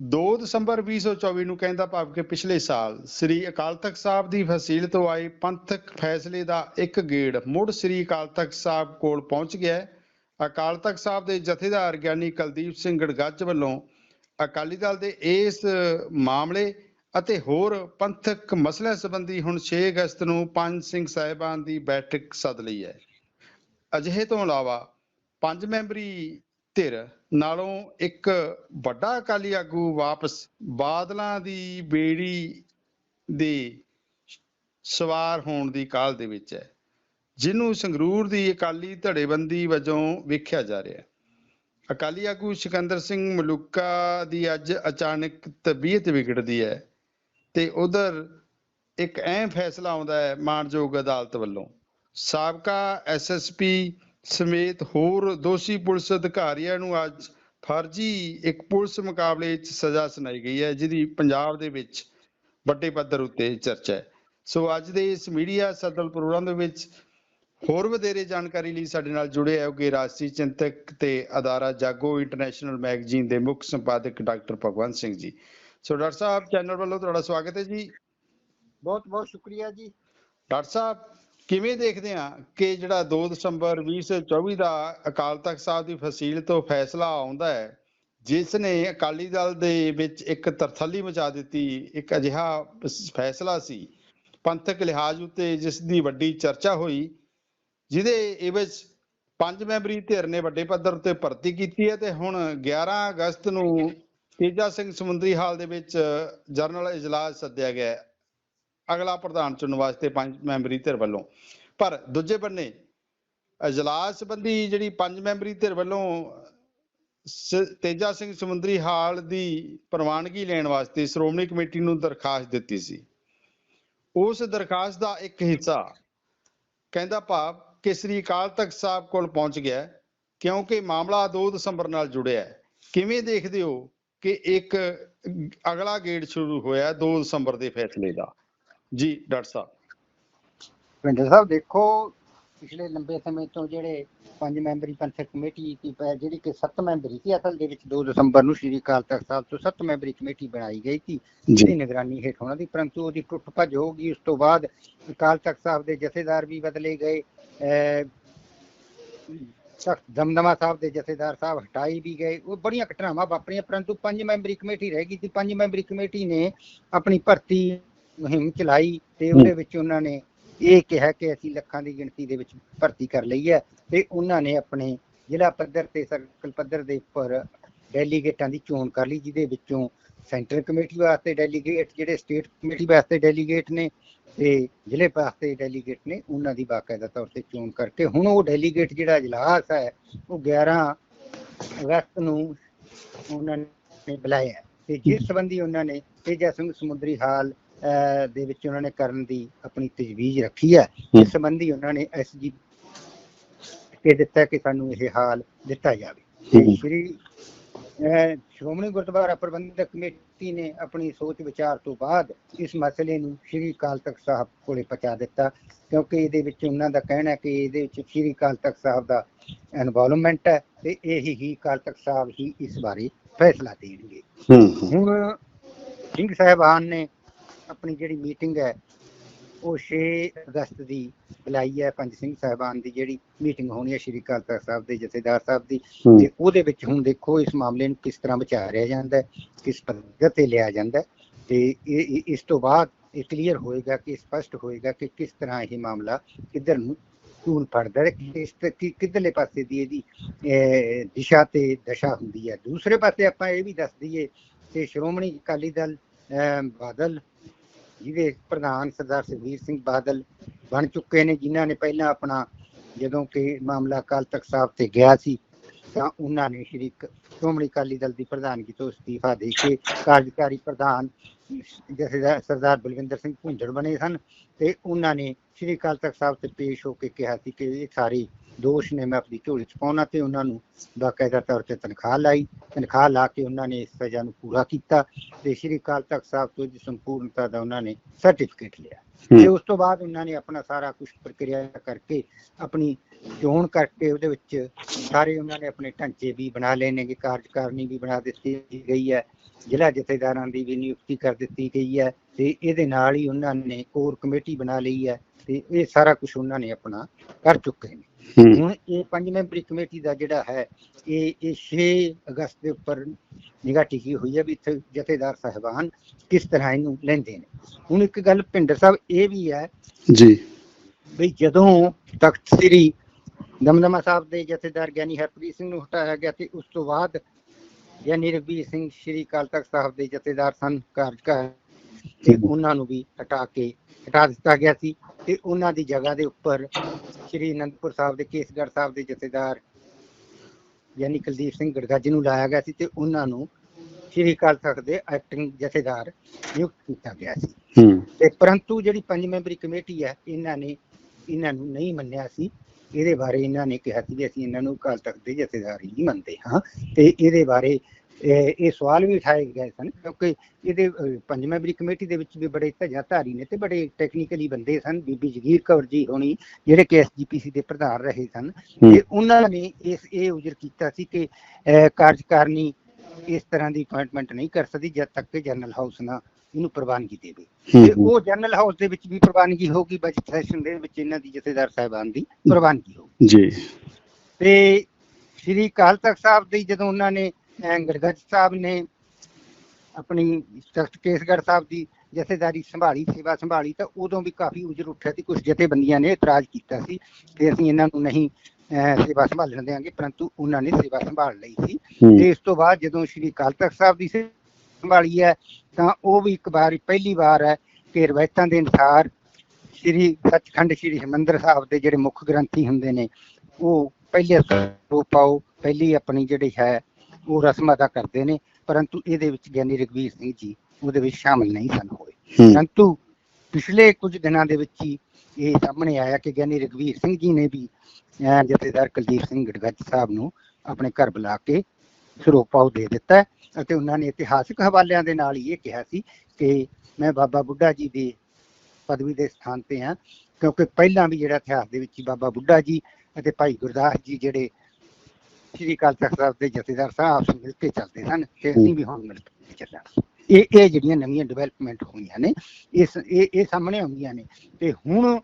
2 ਦਸੰਬਰ 2024 ਨੂੰ ਕਹਿੰਦਾ ਭਾਵ ਕਿ ਪਿਛਲੇ ਸਾਲ ਸ੍ਰੀ ਅਕਾਲ ਤਖਤ ਸਾਹਿਬ ਦੀ ਫਸੀਲ ਤੋਂ ਆਏ ਪੰਥਕ ਫੈਸਲੇ ਦਾ ਇੱਕ ਗੇੜ ਮੁੜ ਸ੍ਰੀ ਅਕਾਲ ਤਖਤ ਸਾਹਿਬ ਕੋਲ ਪਹੁੰਚ ਗਿਆ ਅਕਾਲ ਤਖਤ ਸਾਹਿਬ ਦੇ ਜਥੇਦਾਰ ਗਿਆਨੀ ਕੁਲਦੀਪ ਸਿੰਘ ਗੜਗੱਜ ਵੱਲੋਂ ਅਕਾਲੀ ਦਲ ਦੇ ਇਸ ਮਾਮਲੇ ਅਤੇ ਹੋਰ ਪੰਥਕ ਮਸਲਿਆਂ ਸੰਬੰਧੀ ਹੁਣ 6 ਅਗਸਤ ਨੂੰ ਪੰਜ ਸਿੰਘ ਸਾਹਿਬਾਨ ਦੀ ਬੈਠਕ ਸੱਦ ਲਈ ਹੈ। ਅਜਿਹੇ ਤੋਂ ਇਲਾਵਾ ਪੰਜ ਮੈਂਬਰੀ ਧਿਰ ਨਾਲੋਂ ਇੱਕ ਵੱਡਾ ਅਕਾਲੀ ਆਗੂ ਵਾਪਸ ਬਾਦਲਾਂ ਦੀ ਬੇੜੀ ਦੇ ਸਵਾਰ ਹੋਣ ਦੀ ਕਾਲ ਦੇ ਵਿੱਚ ਹੈ, ਜਿਹਨੂੰ ਸੰਗਰੂਰ ਦੀ ਅਕਾਲੀ ਧੜੇਬੰਦੀ ਵਜੋਂ ਵੇਖਿਆ ਜਾ ਰਿਹਾ ਹੈ। ਅਕਾਲੀ ਆਗੂ ਸਿਕੰਦਰ ਸਿੰਘ ਮਲੂਕਾ ਦੀ ਅੱਜ ਅਚਾਨਕ ਤਬੀਅਤ ਵਿਗੜਦੀ ਹੈ ਤੇ ਉਧਰ ਇੱਕ ਅਹਿਮ ਫੈਸਲਾ ਆਉਂਦਾ ਹੈ ਮਾਨਯੋਗ ਅਦਾਲਤ ਵੱਲੋਂ। ਸਾਬਕਾ ਐਸਐਸਪੀ ਸਮੇਤ ਹੋਰ ਦੋਸ਼ੀ ਪੁਲਿਸ ਅਧਿਕਾਰੀਆਂ ਨੂੰ ਅੱਜ ਫਰਜ਼ੀ ਇੱਕ ਪੁਲਿਸ ਮੁਕਾਬਲੇ ਵਿੱਚ ਸਜ਼ਾ ਸੁਣਾਈ ਗਈ ਹੈ ਜਿਹਦੀ ਪੰਜਾਬ ਦੇ ਵਿੱਚ ਵੱਡੇ ਪੱਧਰ ਉੱਤੇ ਚਰਚਾ ਹੈ। ਸੋ ਅੱਜ ਦੇ ਇਸ ਮੀਡੀਆ ਸਦਲ ਪ੍ਰੋਗਰਾਮ ਦੇ ਵਿੱਚ ਹੋਰ ਵਧੇਰੇ ਜਾਣਕਾਰੀ ਲਈ ਸਾਡੇ ਨਾਲ ਜੁੜੇ ਹੋਗੇ ਰਾਸ਼ਟਰੀ ਚਿੰਤਕ ਤੇ ਅਦਾਰਾ ਜਾਗੋ ਇੰਟਰਨੈਸ਼ਨਲ ਮੈਗਜ਼ੀਨ ਦੇ ਮੁੱਖ ਸੰਪਾਦਕ doctor Bhagwant Singh ji. So doctor ਸਾਹਿਬ ਚੈਨਲ ਵੱਲੋਂ ਤੁਹਾਡਾ ਸਵਾਗਤ ਹੈ ਜੀ। ਬਹੁਤ ਬਹੁਤ ਸ਼ੁਕਰੀਆ ਜੀ। ਡਾਕਟਰ ਸਾਹਿਬ ਕਿਵੇਂ ਦੇਖਦੇ ਆ ਕਿ ਜਿਹੜਾ 2 ਦਸੰਬਰ 2024 ਦਾ ਅਕਾਲ ਤਖਤ ਸਾਹਿਬ ਦੀ ਫਸੀਲ ਤੋਂ ਫੈਸਲਾ ਆਉਂਦਾ ਹੈ, ਜਿਸ ਨੇ ਅਕਾਲੀ ਦਲ ਦੇ ਵਿੱਚ ਇੱਕ ਤਰਥੱਲੀ ਮਚਾ ਦਿੱਤੀ, ਇੱਕ ਅਜਿਹਾ ਫੈਸਲਾ ਸੀ। ਪੰਥਕ ਲਿਹਾਜ਼ ਉੱਤੇ ਜਿਸ ਦੀ ਵੱਡੀ ਚਰਚਾ ਹੋਈ, ਜਿਹਦੇ ਇਹ ਵਿੱਚ ਪੰਜ ਮੈਂਬਰੀ ਧਿਰ ਨੇ ਵੱਡੇ ਪੱਧਰ ਉੱਤੇ ਭਰਤੀ ਕੀਤੀ ਹੈ ਤੇ ਹੁਣ 11 ਅਗਸਤ ਨੂੰ ਤੇਜਾ ਸਿੰਘ ਸਮੁੰਦਰੀ ਹਾਲ ਦੇ ਵਿੱਚ ਜਰਨਲ ਇਜਲਾਸ ਸੱਦਿਆ ਗਿਆ ਅਗਲਾ ਪ੍ਰਧਾਨ ਚੁਣਨ ਵਾਸਤੇ ਪੰਜ ਮੈਂਬਰੀ ਧਿਰ ਵੱਲੋਂ। ਪਰ ਦੂਜੇ ਬੰਨੇ ਅਜਲਾਸ ਸੰਬੰਧੀ ਜਿਹੜੀ ਪੰਜ ਮੈਂਬਰੀ ਧਿਰ ਵੱਲੋਂ ਤੇਜਾ ਸਿੰਘ ਸਮੁੰਦਰੀ ਹਾਲ ਦੀ ਪ੍ਰਵਾਨਗੀ ਲੈਣ ਵਾਸਤੇ ਸ਼੍ਰੋਮਣੀ ਕਮੇਟੀ ਨੂੰ ਦਰਖਾਸਤ ਦਿੱਤੀ ਸੀ। ਉਸ ਦਰਖਾਸਤ ਦਾ ਇੱਕ ਹਿੱਸਾ ਕਹਿੰਦਾ ਭਾਵ ਕਿ ਸ੍ਰੀ ਅਕਾਲ ਤਖਤ ਸਾਹਿਬ ਕੋਲ ਪਹੁੰਚ ਗਿਆ ਕਿਉਂਕਿ ਮਾਮਲਾ 2 ਦਸੰਬਰ ਨਾਲ ਜੁੜਿਆ ਹੈ। ਕਿਵੇਂ ਦੇਖਦੇ ਹੋ ਕਿ ਇੱਕ ਅਗਲਾ ਗੇੜ ਸ਼ੁਰੂ ਹੋਇਆ 2 ਦਸੰਬਰ ਦੇ ਫੈਸਲੇ ਦਾ? ਜੀ ਡਾਕਟਰ ਸਾਹਿਬ। ਭਿੰਦਰ ਸਾਹਿਬ ਦੇਖੋ ਪਿਛਲੇ ਲੰਬੇ ਸਮੇਂ ਤੋਂ ਜਿਹੜੇ ਪੰਜ ਮੈਂਬਰੀ ਪੰਥਕ ਕਮੇਟੀ ਪ- ਜਿਹੜੀ ਕਿ ਸੱਤ ਮੈਂਬਰੀ ਸੀ ਅਸਲ ਦੇ ਵਿੱਚ 2 ਦਸੰਬਰ ਨੂੰ ਸ਼੍ਰੀ ਅਕਾਲ ਤਖਤ ਸਾਹਿਬ ਤੋਂ ਸੱਤ ਮੈਂਬਰੀ ਕਮੇਟੀ ਬਣਾਈ ਗਈ ਸੀ। ਜਿਹਦੀ ਨਿਗਰਾਨੀ ਹੇਠ ਉਹਨਾਂ ਦੀ ਪਰੰਤੂ ਉਹਦੀ ਟੁੱਟ ਭੱਜ ਹੋ ਗਈ। ਉਸ ਤੋਂ ਬਾਅਦ ਅਕਾਲ ਤਖਤ ਸਾਹਿਬ ਦੇ ਜਥੇਦਾਰ ਵੀ ਬਦਲੇ ਗਏ ਤਖਤ ਦਮਦਮਾ ਸਾਹਿਬ ਦੇ ਜਥੇਦਾਰ ਸਾਹਿਬ ਹਟਾਈ ਵੀ ਗਏ। ਉਹ ਬੜੀਆਂ ਘਟਨਾਵਾਂ ਵਾਪਰੀਆਂ ਪਰੰਤੂ ਪੰਜ ਮੈਂਬਰੀ ਕਮੇਟੀ ਰਹਿ ਗਈ ਸੀ। ਪੰਜ ਮੈਂਬਰੀ ਕਮੇਟੀ ਨੇ ਆਪਣੀ ਭਰਤੀ ਮੁਹਿੰਮ ਚਲਾਈ ਤੇ ਉਹਦੇ ਵਿੱਚ ਉਹਨਾਂ ਨੇ ਇਹ ਕਿਹਾ ਕਿ ਅਸੀਂ ਲੱਖਾਂ ਦੀ ਗਿਣਤੀ ਦੇ ਵਿੱਚ ਭਰਤੀ ਕਰ ਲਈ ਹੈ ਤੇ ਉਹਨਾਂ ਨੇ ਆਪਣੇ ਜ਼ਿਲ੍ਹਾ ਪੱਧਰ ਤੇ ਸਰਕਲ ਪੱਧਰ ਦੇ ਉੱਪਰ ਡੈਲੀਗੇਟਾਂ ਦੀ ਚੋਣ ਕਰ ਲਈ ਜਿਹਦੇ ਵਿੱਚੋਂ ਸੈਂਟਰ ਕਮੇਟੀ ਵਾਸਤੇ ਡੈਲੀਗੇਟ ਜਿਹੜੇ ਸਟੇਟ ਕਮੇਟੀ ਵਾਸਤੇ ਡੈਲੀਗੇਟ ਨੇ ਤੇ ਜ਼ਿਲ੍ਹੇ ਵਾਸਤੇ ਡੈਲੀਗੇਟ ਨੇ ਉਹਨਾਂ ਦੀ ਬਾਕਾਇਦਾ ਤੌਰ ਤੇ ਚੋਣ ਕਰਕੇ ਹੁਣ ਉਹ ਡੈਲੀਗੇਟ ਜਿਹੜਾ ਇਜਲਾਸ ਹੈ ਉਹ 11 ਅਗਸਤ ਨੂੰ ਉਹਨਾਂ ਨੇ ਬੁਲਾਇਆ ਤੇ ਜਿਸ ਸੰਬੰਧੀ ਉਹਨਾਂ ਨੇ ਤੇਜਾ ਸਿੰਘ ਸਮੁੰਦਰੀ ਹਾਲ ਦੇ ਵਿੱਚ ਉਹਨਾਂ ਨੇ ਕਰਨ ਦੀ ਆਪਣੀ ਤਜਵੀਜ਼ ਰੱਖੀ ਹੈ। ਇਸ ਸੰਬੰਧੀ ਉਹਨਾਂ ਨੇ ਐਸਜੀ ਕੇ ਦਿੱਤਾ ਕਿ ਸਾਨੂੰ ਇਹ ਹਾਲ ਦਿੱਤਾ ਜਾਵੇ। ਸ਼੍ਰੀ ਸ਼੍ਰੋਮਣੀ ਗੁਰਦੁਆਰਾ ਪ੍ਰਬੰਧਕ ਕਮੇਟੀ ਨੇ ਆਪਣੀ ਸੋਚ ਵਿਚਾਰ ਤੋਂ ਬਾਅਦ ਇਸ ਮਸਲੇ ਨੂੰ ਸ਼੍ਰੀ ਅਕਾਲ ਤਖਤ ਸਾਹਿਬ ਕੋਲੇ ਪਹੁੰਚਾ ਦਿੱਤਾ ਕਿਉਂਕਿ ਇਹਦੇ ਵਿੱਚ ਉਹਨਾਂ ਦਾ ਕਹਿਣਾ ਹੈ ਕਿ ਇਹਦੇ ਵਿੱਚ ਸ਼੍ਰੀ ਅਕਾਲ ਤਖਤ ਸਾਹਿਬ ਦਾ ਇਨਵੋਲਵਮੈਂਟ ਹੈ ਤੇ ਇਹ ਹੀ ਅਕਾਲ ਤਖਤ ਸਾਹਿਬ ਹੀ ਇਸ ਬਾਰੇ ਫੈਸਲਾ ਦੇਣਗੇ। ਹੁਣ ਸਿੰਘ ਸਾਹਿਬਾਨ ਨੇ ਆਪਣੀ ਜਿਹੜੀ ਮੀਟਿੰਗ ਹੈ ਉਹ 6 ਅਗਸਤ ਦੀ ਬੁਲਾਈ ਹੈ ਪੰਜ ਸਿੰਘ ਸਾਹਿਬਾਨ ਦੀ ਜਿਹੜੀ ਮੀਟਿੰਗ ਹੋਣੀ ਹੈ ਸ਼੍ਰੀ ਅਕਾਲ ਤਖਤ ਸਾਹਿਬ ਦੇ ਜਥੇਦਾਰ ਸਾਹਿਬ ਦੀ। ਤੇ ਉਹਦੇ ਵਿੱਚ ਹੁਣ ਦੇਖੋ ਇਸ ਮਾਮਲੇ ਨੂੰ ਕਿਸ ਤਰ੍ਹਾਂ ਵਿਚਾਰਿਆ ਜਾਂਦਾ ਹੈ ਕਿਸ ਪੱਧਰ ਤੇ ਲਿਆ ਜਾਂਦਾ ਹੈ। ਤੇ ਇਹ ਇਸ ਤੋਂ ਬਾਅਦ ਇਹ ਕਲੀਅਰ ਹੋਏਗਾ ਕਿ ਸਪਸ਼ਟ ਹੋਏਗਾ ਕਿ ਕਿਸ ਤਰ੍ਹਾਂ ਇਹ ਮਾਮਲਾ ਕਿੱਧਰ ਨੂੰ ਟੂਲ ਫੜਦਾ ਹੈ ਕਿਸ ਤੇ ਕਿ- ਕਿੱਧਰਲੇ ਪਾਸੇ ਦੀ ਇਹਦੀ ਦਿਸ਼ਾ ਤੇ ਦਸ਼ਾ ਹੁੰਦੀ ਹੈ। ਦੂਸਰੇ ਪਾਸੇ ਆਪਾਂ ਇਹ ਵੀ ਦੱਸ ਦਈਏ ਕਿ ਸ਼੍ਰੋਮਣੀ ਅਕਾਲੀ ਦਲ ਬਾਦਲ ਜਿਹਦੇ ਪ੍ਰਧਾਨ ਸਰਦਾਰ ਸੁਖਬੀਰ ਸਿੰਘ ਬਾਦਲ ਬਣ ਚੁੱਕੇ ਨੇ, ਜਿਨ੍ਹਾਂ ਨੇ ਪਹਿਲਾਂ ਆਪਣਾ ਜਦੋਂ ਕਿ ਮਾਮਲਾ ਅਕਾਲ ਤਖਤ ਸਾਹਿਬ ਤੇ ਗਿਆ ਸੀ, ਤਾਂ ਉਹਨਾਂ ਨੇ ਸ਼੍ਰੀ ਸ਼੍ਰੋਮਣੀ ਅਕਾਲੀ ਦਲ ਦੀ ਪ੍ਰਧਾਨਗੀ ਤੋਂ ਅਸਤੀਫਾ ਦੇ ਕੇ ਕਾਰਜਕਾਰੀ ਪ੍ਰਧਾਨ ਜਥੇਦਾਰ ਸਰਦਾਰ ਬਲਵਿੰਦਰ ਸਿੰਘ ਭੁੰਜੜ ਬਣੇ ਸਨ ਤੇ ਉਹਨਾਂ ਨੇ ਸ਼੍ਰੀ ਅਕਾਲ ਤਖਤ ਸਾਹਿਬ ਤੇ ਪੇਸ਼ ਹੋ ਕੇ ਕਿਹਾ ਸੀ ਕਿ ਇਹ ਸਾਰੇ ਦੋਸ਼ ਨੇ ਮੈਂ ਆਪਣੀ ਝੋਲੀ ਚ ਪਾਉਣਾ ਤੇ ਉਹਨਾਂ ਨੂੰ ਬਾਕਾਇਦਾ ਤੌਰ ਤੇ ਤਨਖਾਹ ਲਾਈ। ਤਨਖਾਹ ਲਾ ਕੇ ਉਹਨਾਂ ਨੇ ਇਸ ਸਜ਼ਾ ਨੂੰ ਪੂਰਾ ਕੀਤਾ ਤੇ ਸ਼੍ਰੀ ਅਕਾਲ ਤਖਤ ਸਾਹਿਬ ਤੋਂ ਦੀ ਸੰਪੂਰਨਤਾ ਦਾ ਉਹਨਾਂ ਨੇ ਸਰਟੀਫਿਕੇਟ ਲਿਆ। ਤੇ ਉਸ ਤੋਂ ਬਾਅਦ ਉਹਨਾਂ ਨੇ ਆਪਣਾ ਸਾਰਾ ਕੁਝ ਪ੍ਰਕਿਰਿਆ ਕਰਕੇ ਆਪਣੀ ਚੋਣ ਕਰਕੇ ਉਹਦੇ ਵਿੱਚ ਸਾਰੇ ਉਹਨਾਂ ਨੇ ਆਪਣੇ ਢਾਂਚੇ ਵੀ ਬਣਾ ਲਏ ਨੇ ਕਿ ਕਾਰਜਕਾਰਨੀ ਵੀ ਬਣਾ ਦਿੱਤੀ ਗਈ ਹੈ ਜ਼ਿਲ੍ਹਾ ਜਥੇਦਾਰਾਂ ਦੀ ਵੀ ਨਿਯੁਕਤੀ ਕਰ ਦਿੱਤੀ ਗਈ ਹੈ ਤੇ ਇਹਦੇ ਨਾਲ ਹੀ ਉਹਨਾਂ ਨੇ ਕੋਰ ਕਮੇਟੀ ਬਣਾ ਲਈ ਹੈ ਤੇ ਇਹ ਸਾਰਾ ਕੁਝ ਉਹਨਾਂ ਨੇ ਆਪਣਾ ਕਰ ਚੁੱਕੇ ਨੇ। ਹੁਣ ਇਹ ਪੰਜ ਮੈਂਬਰੀ ਕਮੇਟੀ ਦਾ ਜਿਹੜਾ ਹੈ ਇਹ ਇਹ 6 ਅਗਸਤ ਦੇ ਉੱਪਰ ਨਿਗਾਹ ਟਿਕੀ ਹੋਈ ਹੈ ਵੀ ਇੱਥੇ ਜਥੇਦਾਰ ਸਾਹਿਬਾਨ ਕਿਸ ਤਰ੍ਹਾਂ ਇਹਨੂੰ ਲੈਂਦੇ ਨੇ। ਹੁਣ ਇੱਕ ਗੱਲ ਭਿੰਡਰ ਸਾਹਿਬ ਇਹ ਵੀ ਹੈ ਜੀ। ਵੀ ਜਦੋਂ ਤਖਤ ਸ੍ਰੀ ਦਮਦਮਾ ਸਾਹਿਬ ਦੇ ਜਥੇਦਾਰ ਗਿਆਨੀ ਹਰਪ੍ਰੀਤ ਸਿੰਘ ਨੂੰ ਹਟਾਇਆ ਗਿਆ ਤੇ ਉਸ ਤੋਂ ਬਾਅਦ ਗਿਆਨੀ ਰਘਬੀਰ ਸਿੰਘ ਸ੍ਰੀ ਅਕਾਲ ਤਖਤ ਸਾਹਿਬ ਦੇ ਜਥੇਦਾਰ ਸਨ ਕਾਰਜਕਾਰ ਤੇ ਉਹਨਾਂ ਨੂੰ ਵੀ ਹਟਾ ਕੇ ਹਟਾ ਦਿੱਤਾ ਗਿਆ ਸੀ ਤੇ ਉਹਨਾਂ ਦੀ ਜਗ੍ਹਾ ਦੇ ਉੱਪਰ ਸ੍ਰੀ ਅਨੰਦਪੁਰ ਸਾਹਿਬ ਦੇ ਕੇਸਗੜ੍ਹ ਸਾਹਿਬ ਦੇ ਜਥੇਦਾਰ ਯਾਨੀ ਕੁਲਦੀਪ ਸਿੰਘ ਗੜਗੱਜ ਨੂੰ ਲਾਇਆ ਗਿਆ ਸੀ ਤੇ ਉਹਨਾਂ ਨੂੰ ਸ੍ਰੀ ਅਕਾਲ ਤਖਤ ਦੇ ਐਕਟਿੰਗ ਜਥੇਦਾਰ ਨਿਯੁਕਤ ਕੀਤਾ ਗਿਆ ਸੀ। ਹੂੰ। ਤੇ ਪਰੰਤੂ ਜਿਹੜੀ ਪੰਜ ਮੈਂਬਰੀ ਕਮੇਟੀ ਹੈ ਇਹਨਾਂ ਨੇ ਇਹਨਾਂ ਨੂੰ ਨਹੀਂ ਮੰਨਿਆ ਸੀ। ਇਹਦੇ ਬਾਰੇ ਇਹਨਾਂ ਨੇ ਕਿਹਾ ਸੀ ਵੀ ਅਸੀਂ ਇਹਨਾਂ ਨੂੰ ਅਕਾਲ ਤਖਤ ਦੇ ਜਥੇਦਾਰ ਹੀ ਮੰਨਦੇ ਹਾਂ। ਤੇ ਇਹਦੇ ਬਾਰੇ ਇਹ ਸਵਾਲ ਵੀ ਉਠਾਏ ਗਏ ਸਨ ਕਿਉਂਕਿ ਇਹਦੇ ਪੰਜ ਮੈਂਬਰੀ ਕਮੇਟੀ ਦੇ ਵਿੱਚ ਵੀ ਬੜੇ ਧਾਰੀ ਨੇ ਤੇ ਬੜੇ ਟੈਕਨੀਕਲੀ ਬੰਦੇ ਸਨ ਬੀਬੀ ਜਗੀਰ ਕੌਰ ਜੀ ਹੋਣੀ ਜਿਹੜੇ ਕਿ ਐਸਜੀਪੀਸੀ ਦੇ ਪ੍ਰਧਾਨ ਰਹੇ ਸਨ। ਤੇ ਉਹਨਾਂ ਨੇ ਇਸ ਇਹ ਉਜਰ ਕੀਤਾ ਸੀ ਕਿ ਕਾਰਜਕਾਰਨੀ ਇਸ ਤਰ੍ਹਾਂ ਦੀ ਅਪਾਇੰਟਮੈਂਟ ਨਹੀਂ ਕਰ ਸਕਦੀ ਜਦ ਤੱਕ ਕਿ ਜਨਰਲ ਹਾਊਸ ਨਾ ਇਹਨੂੰ ਪ੍ਰਵਾਨਗੀ ਦੇਵੇ। ਤੇ ਉਹ ਜਨਰਲ ਹਾਊਸ ਦੇ ਵਿੱਚ ਵੀ ਪ੍ਰਵਾਨਗੀ ਹੋਊਗੀ ਬਜਟ ਸੈਸ਼ਨ ਦੇ ਵਿੱਚ ਇਹਨਾਂ ਦੀ ਜਥੇਦਾਰ ਸਾਹਿਬਾਨ ਦੀ ਪ੍ਰਵਾਨਗੀ ਹੋਊਗੀ। ਜੀ। ਤੇ ਸ੍ਰੀ ਅਕਾਲ ਤਖਤ ਸਾਹਿਬ ਦੀ ਜਦੋਂ ਉਹਨਾਂ ਨੇ ਅਹ, ਗੜਗੱਜ ਸਾਹਿਬ ਨੇ ਆਪਣੀ ਤਖਤ ਕੇਸਗੜ੍ਹ ਸਾਹਿਬ ਦੀ ਜਥੇਦਾਰੀ ਸੰਭਾਲੀ ਸੇਵਾ ਸੰਭਾਲੀ ਤਾਂ ਉਦੋਂ ਵੀ ਕਾਫੀ ਉਜਰ ਉੱਠਿਆ ਸੀ ਕੁਝ ਜਥੇਬੰਦੀਆਂ ਨੇ ਇਤਰਾਜ਼ ਕੀਤਾ ਸੀ ਕਿ ਅਸੀਂ ਇਹਨਾਂ ਨੂੰ ਨਹੀਂ ਸੇਵਾ ਸੰਭਾਲਣ ਦੇਵਾਂਗੇ ਪਰੰਤੂ ਉਹਨਾਂ ਨੇ ਸੇਵਾ ਸੰਭਾਲ ਲਈ ਸੀ। ਤੇ ਇਸ ਤੋਂ ਬਾਅਦ ਜਦੋਂ ਸ਼੍ਰੀ ਅਕਾਲ ਤਖਤ ਸਾਹਿਬ ਦੀ ਸੰਭਾਲੀ ਹੈ ਤਾਂ ਉਹ ਵੀ ਇੱਕ ਵਾਰ ਪਹਿਲੀ ਵਾਰ ਹੈ ਕਿ ਰਵਾਇਤਾਂ ਦੇ ਅਨੁਸਾਰ ਸ਼੍ਰੀ ਸੱਚਖੰਡ ਸ਼੍ਰੀ ਹਰਿਮੰਦਰ ਸਾਹਿਬ ਦੇ ਜਿਹੜੇ ਮੁੱਖ ਗ੍ਰੰਥੀ ਹੁੰਦੇ ਨੇ ਉਹ ਪਹਿਲੇ ਸਰੂਪ ਪਾਓ ਪਹਿਲੀ ਆਪਣੀ ਜਿਹੜੀ ਹੈ ਉਹ ਰਸਮ ਅਦਾ ਕਰਦੇ ਨੇ ਪਰੰਤੂ ਇਹਦੇ ਵਿੱਚ ਗਿਆਨੀ ਰਘਵੀਰ ਸਿੰਘ ਜੀ ਉਹਦੇ ਵਿੱਚ ਸ਼ਾਮਲ ਨਹੀਂ ਸਨ ਹੋਏ। ਪਰੰਤੂ ਪਿਛਲੇ ਕੁਝ ਦਿਨਾਂ ਦੇ ਵਿੱਚ ਹੀ ਇਹ ਸਾਹਮਣੇ ਆਇਆ ਕਿ ਗਿਆਨੀ ਰਘਵੀਰ ਸਿੰਘ ਜੀ ਨੇ ਵੀ ਜਥੇਦਾਰ ਕੁਲਦੀਪ ਸਿੰਘ ਗੜਗੱਜ ਸਾਹਿਬ ਨੂੰ ਆਪਣੇ ਘਰ ਬੁਲਾ ਕੇ ਸਰੋਪਾਉ ਦੇ ਦਿੱਤਾ ਅਤੇ ਉਹਨਾਂ ਨੇ ਇਤਿਹਾਸਕ ਹਵਾਲਿਆਂ ਦੇ ਨਾਲ ਹੀ ਇਹ ਕਿਹਾ ਸੀ ਕਿ ਮੈਂ ਬਾਬਾ ਬੁੱਢਾ ਜੀ ਦੀ ਪਦਵੀ ਦੇ ਸਥਾਨ ਤੇ ਹਾਂ ਕਿਉਂਕਿ ਪਹਿਲਾਂ ਵੀ ਜਿਹੜਾ ਇਤਿਹਾਸ ਦੇ ਵਿੱਚ ਹੀ ਬਾਬਾ ਬੁੱਢਾ ਜੀ ਅਤੇ ਭਾਈ ਗੁਰਦਾਸ ਜੀ ਜਿਹੜੇ ਸ੍ਰੀ ਅਕਾਲ ਤਖਤ ਸਾਹਿਬ ਦੇ ਜਥੇਦਾਰ ਸਾਹਿਬ ਮਿਲ ਕੇ ਚੱਲਦੇ ਸਨ, ਤੇ ਅਸੀਂ ਵੀ ਹੁਣ ਮਿਲ ਕੇ ਚੱਲਾਂਗੇ ਇਹ ਇਹ ਜਿਹੜੀਆਂ ਨਵੀਆਂ ਡਿਵੈਲਪਮੈਂਟ ਹੋਈਆਂ ਨੇ, ਇਸ, ਇਹ ਇਹ ਸਾਹਮਣੇ ਆਉਂਦੀਆਂ ਨੇ। ਤੇ ਹੁਣ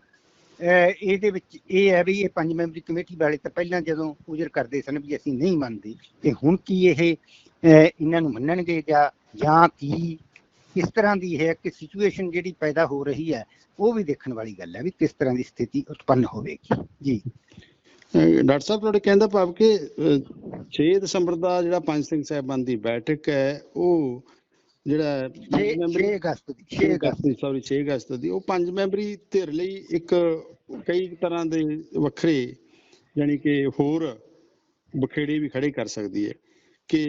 ਇਹਦੇ ਵਿੱਚ ਇਹ ਹੈ ਵੀ ਇਹ ਪੰਜ ਮੈਂਬਰੀ ਕਮੇਟੀ ਵਾਲੇ ਤਾਂ ਪਹਿਲਾਂ ਜਦੋਂ ਉਜਰ ਕਰਦੇ ਸਨ ਵੀ ਅਸੀਂ ਨਹੀਂ ਮੰਨਦੇ, ਤੇ ਹੁਣ ਕੀ ਇਹ ਇਹਨਾਂ ਨੂੰ ਮੰਨਣਗੇ ਜਾਂ ਜਾਂ ਕੀ? ਕਿਸ ਤਰ੍ਹਾਂ ਦੀ ਹੈ ਕਿ ਸਿਚੁਏਸ਼ਨ ਜਿਹੜੀ ਪੈਦਾ ਹੋ ਰਹੀ ਹੈ, ਉਹ ਵੀ ਦੇਖਣ ਵਾਲੀ ਗੱਲ ਹੈ ਵੀ ਕਿਸ ਤਰ੍ਹਾਂ ਦੀ ਸਥਿਤੀ ਉਤਪੰਨ ਹੋਵੇਗੀ। ਜੀ। ਡਾਕਟਰ ਸਾਹਿਬ ਤੁਹਾਡੇ ਕਹਿਣ ਦਾ ਭਾਵ ਕਿ ਅਹ, 6 ਦਸੰਬਰ ਦਾ ਜਿਹੜਾ ਪੰਜ ਸਿੰਘ ਸਾਹਿਬਾਨ ਦੀ ਬੈਠਕ ਹੈ ਉਹ ਜਿਹੜਾ 6 6 ਅਗਸਤ ਦੀ 6 ਅਗਸਤ ਸੌਰੀ 6 ਅਗਸਤ ਦੀ ਉਹ ਪੰਜ ਮੈਂਬਰੀ ਧਿਰ ਲਈ ਇੱਕ ਕਈ ਤਰ੍ਹਾਂ ਦੇ ਵੱਖਰੇ ਯਾਨੀ ਕਿ ਹੋਰ ਬਖੇੜੇ ਵੀ ਖੜੇ ਕਰ ਸਕਦੀ ਹੈ ਕਿ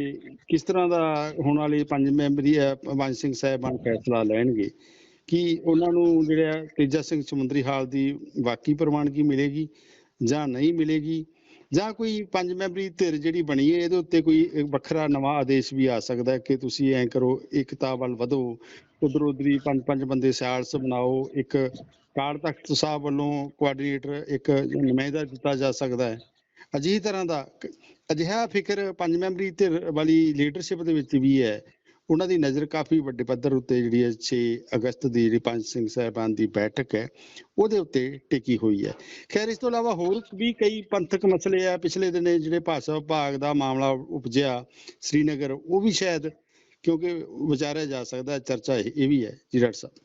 ਕਿਸ ਤਰ੍ਹਾਂ ਦਾ ਹੁਣ ਵਾਲੇ ਪੰਜ ਮੈਂਬਰੀ ਪੰਜ ਸਿੰਘ ਸਾਹਿਬਾਨ ਫੈਸਲਾ ਲੈਣਗੇ ਕਿ ਉਹਨਾਂ ਨੂੰ ਜਿਹੜਾ ਤੇਜਾ ਸਿੰਘ ਸਮੁੰਦਰੀ ਹਾਲ ਦੀ ਵਾਕਈ ਪ੍ਰਵਾਨਗੀ ਮਿਲੇਗੀ ਜਾਂ ਨਹੀਂ ਮਿਲੇਗੀ, ਜਾਂ ਕੋਈ ਪੰਜ ਮੈਂਬਰੀ ਧਿਰ ਜਿਹੜੀ ਬਣੀ ਹੈ, ਇਹਦੇ ਉੱਤੇ ਕੋਈ ਵੱਖਰਾ ਨਵਾਂ ਆਦੇਸ਼ ਵੀ ਆ ਸਕਦਾ ਹੈ ਕਿ ਤੁਸੀਂ ਐਂ ਕਰੋ, ਏਕਤਾ ਵੱਲ ਵਧੋ ਉਧਰ ਉਧਰੀ ਪੰਜ ਪੰਜ ਬੰਦੇ ਸਿਆਲਸ ਬਣਾਓ ਇੱਕ ਕਾਲ ਤਖਤ ਸਾਹਿਬ ਵੱਲੋਂ ਕੋਆਰਡੀਨੇਟਰ ਇੱਕ ਨੁਮਾਇੰਦਾ ਦਿੱਤਾ ਜਾ ਸਕਦਾ ਹੈ। ਅਜਿਹੀ ਤਰ੍ਹਾਂ ਦਾ ਅਜਿਹਾ ਫਿਕਰ ਪੰਜ ਮੈਂਬਰੀ ਧਿਰ ਵਾਲੀ ਲੀਡਰਸ਼ਿਪ ਦੇ ਵਿੱਚ ਵੀ ਹੈ। ਉਹਨਾਂ ਦੀ ਨਜ਼ਰ ਕਾਫੀ ਵੱਡੇ ਪੱਧਰ ਉੱਤੇ ਜਿਹੜੀ ਹੈ 6 ਅਗਸਤ ਦੀ ਜਿਹੜੀ ਪੰਜ ਸਿੰਘ ਸਾਹਿਬਾਨ ਦੀ ਬੈਠਕ ਹੈ, ਉਹਦੇ ਉੱਤੇ ਟਿਕੀ ਹੋਈ ਹੈ। ਖੈਰ, ਇਸ ਤੋਂ ਇਲਾਵਾ ਹੋਰ ਵੀ ਕਈ ਪੰਥਕ ਮਸਲੇ ਆ। ਪਿਛਲੇ ਦਿਨੇ ਜਿਹੜੇ ਭਾਸ਼ਾ ਵਿਭਾਗ ਦਾ ਮਾਮਲਾ ਉਪਜਿਆ ਸ੍ਰੀਨਗਰ, ਉਹ ਵੀ ਸ਼ਾਇਦ ਕਿਉਂਕਿ ਵਿਚਾਰਿਆ ਜਾ ਸਕਦਾ, ਚਰਚਾ ਇਹ ਵੀ ਹੈ। ਜੀ, ਡਾਕਟਰ ਸਾਹਿਬ।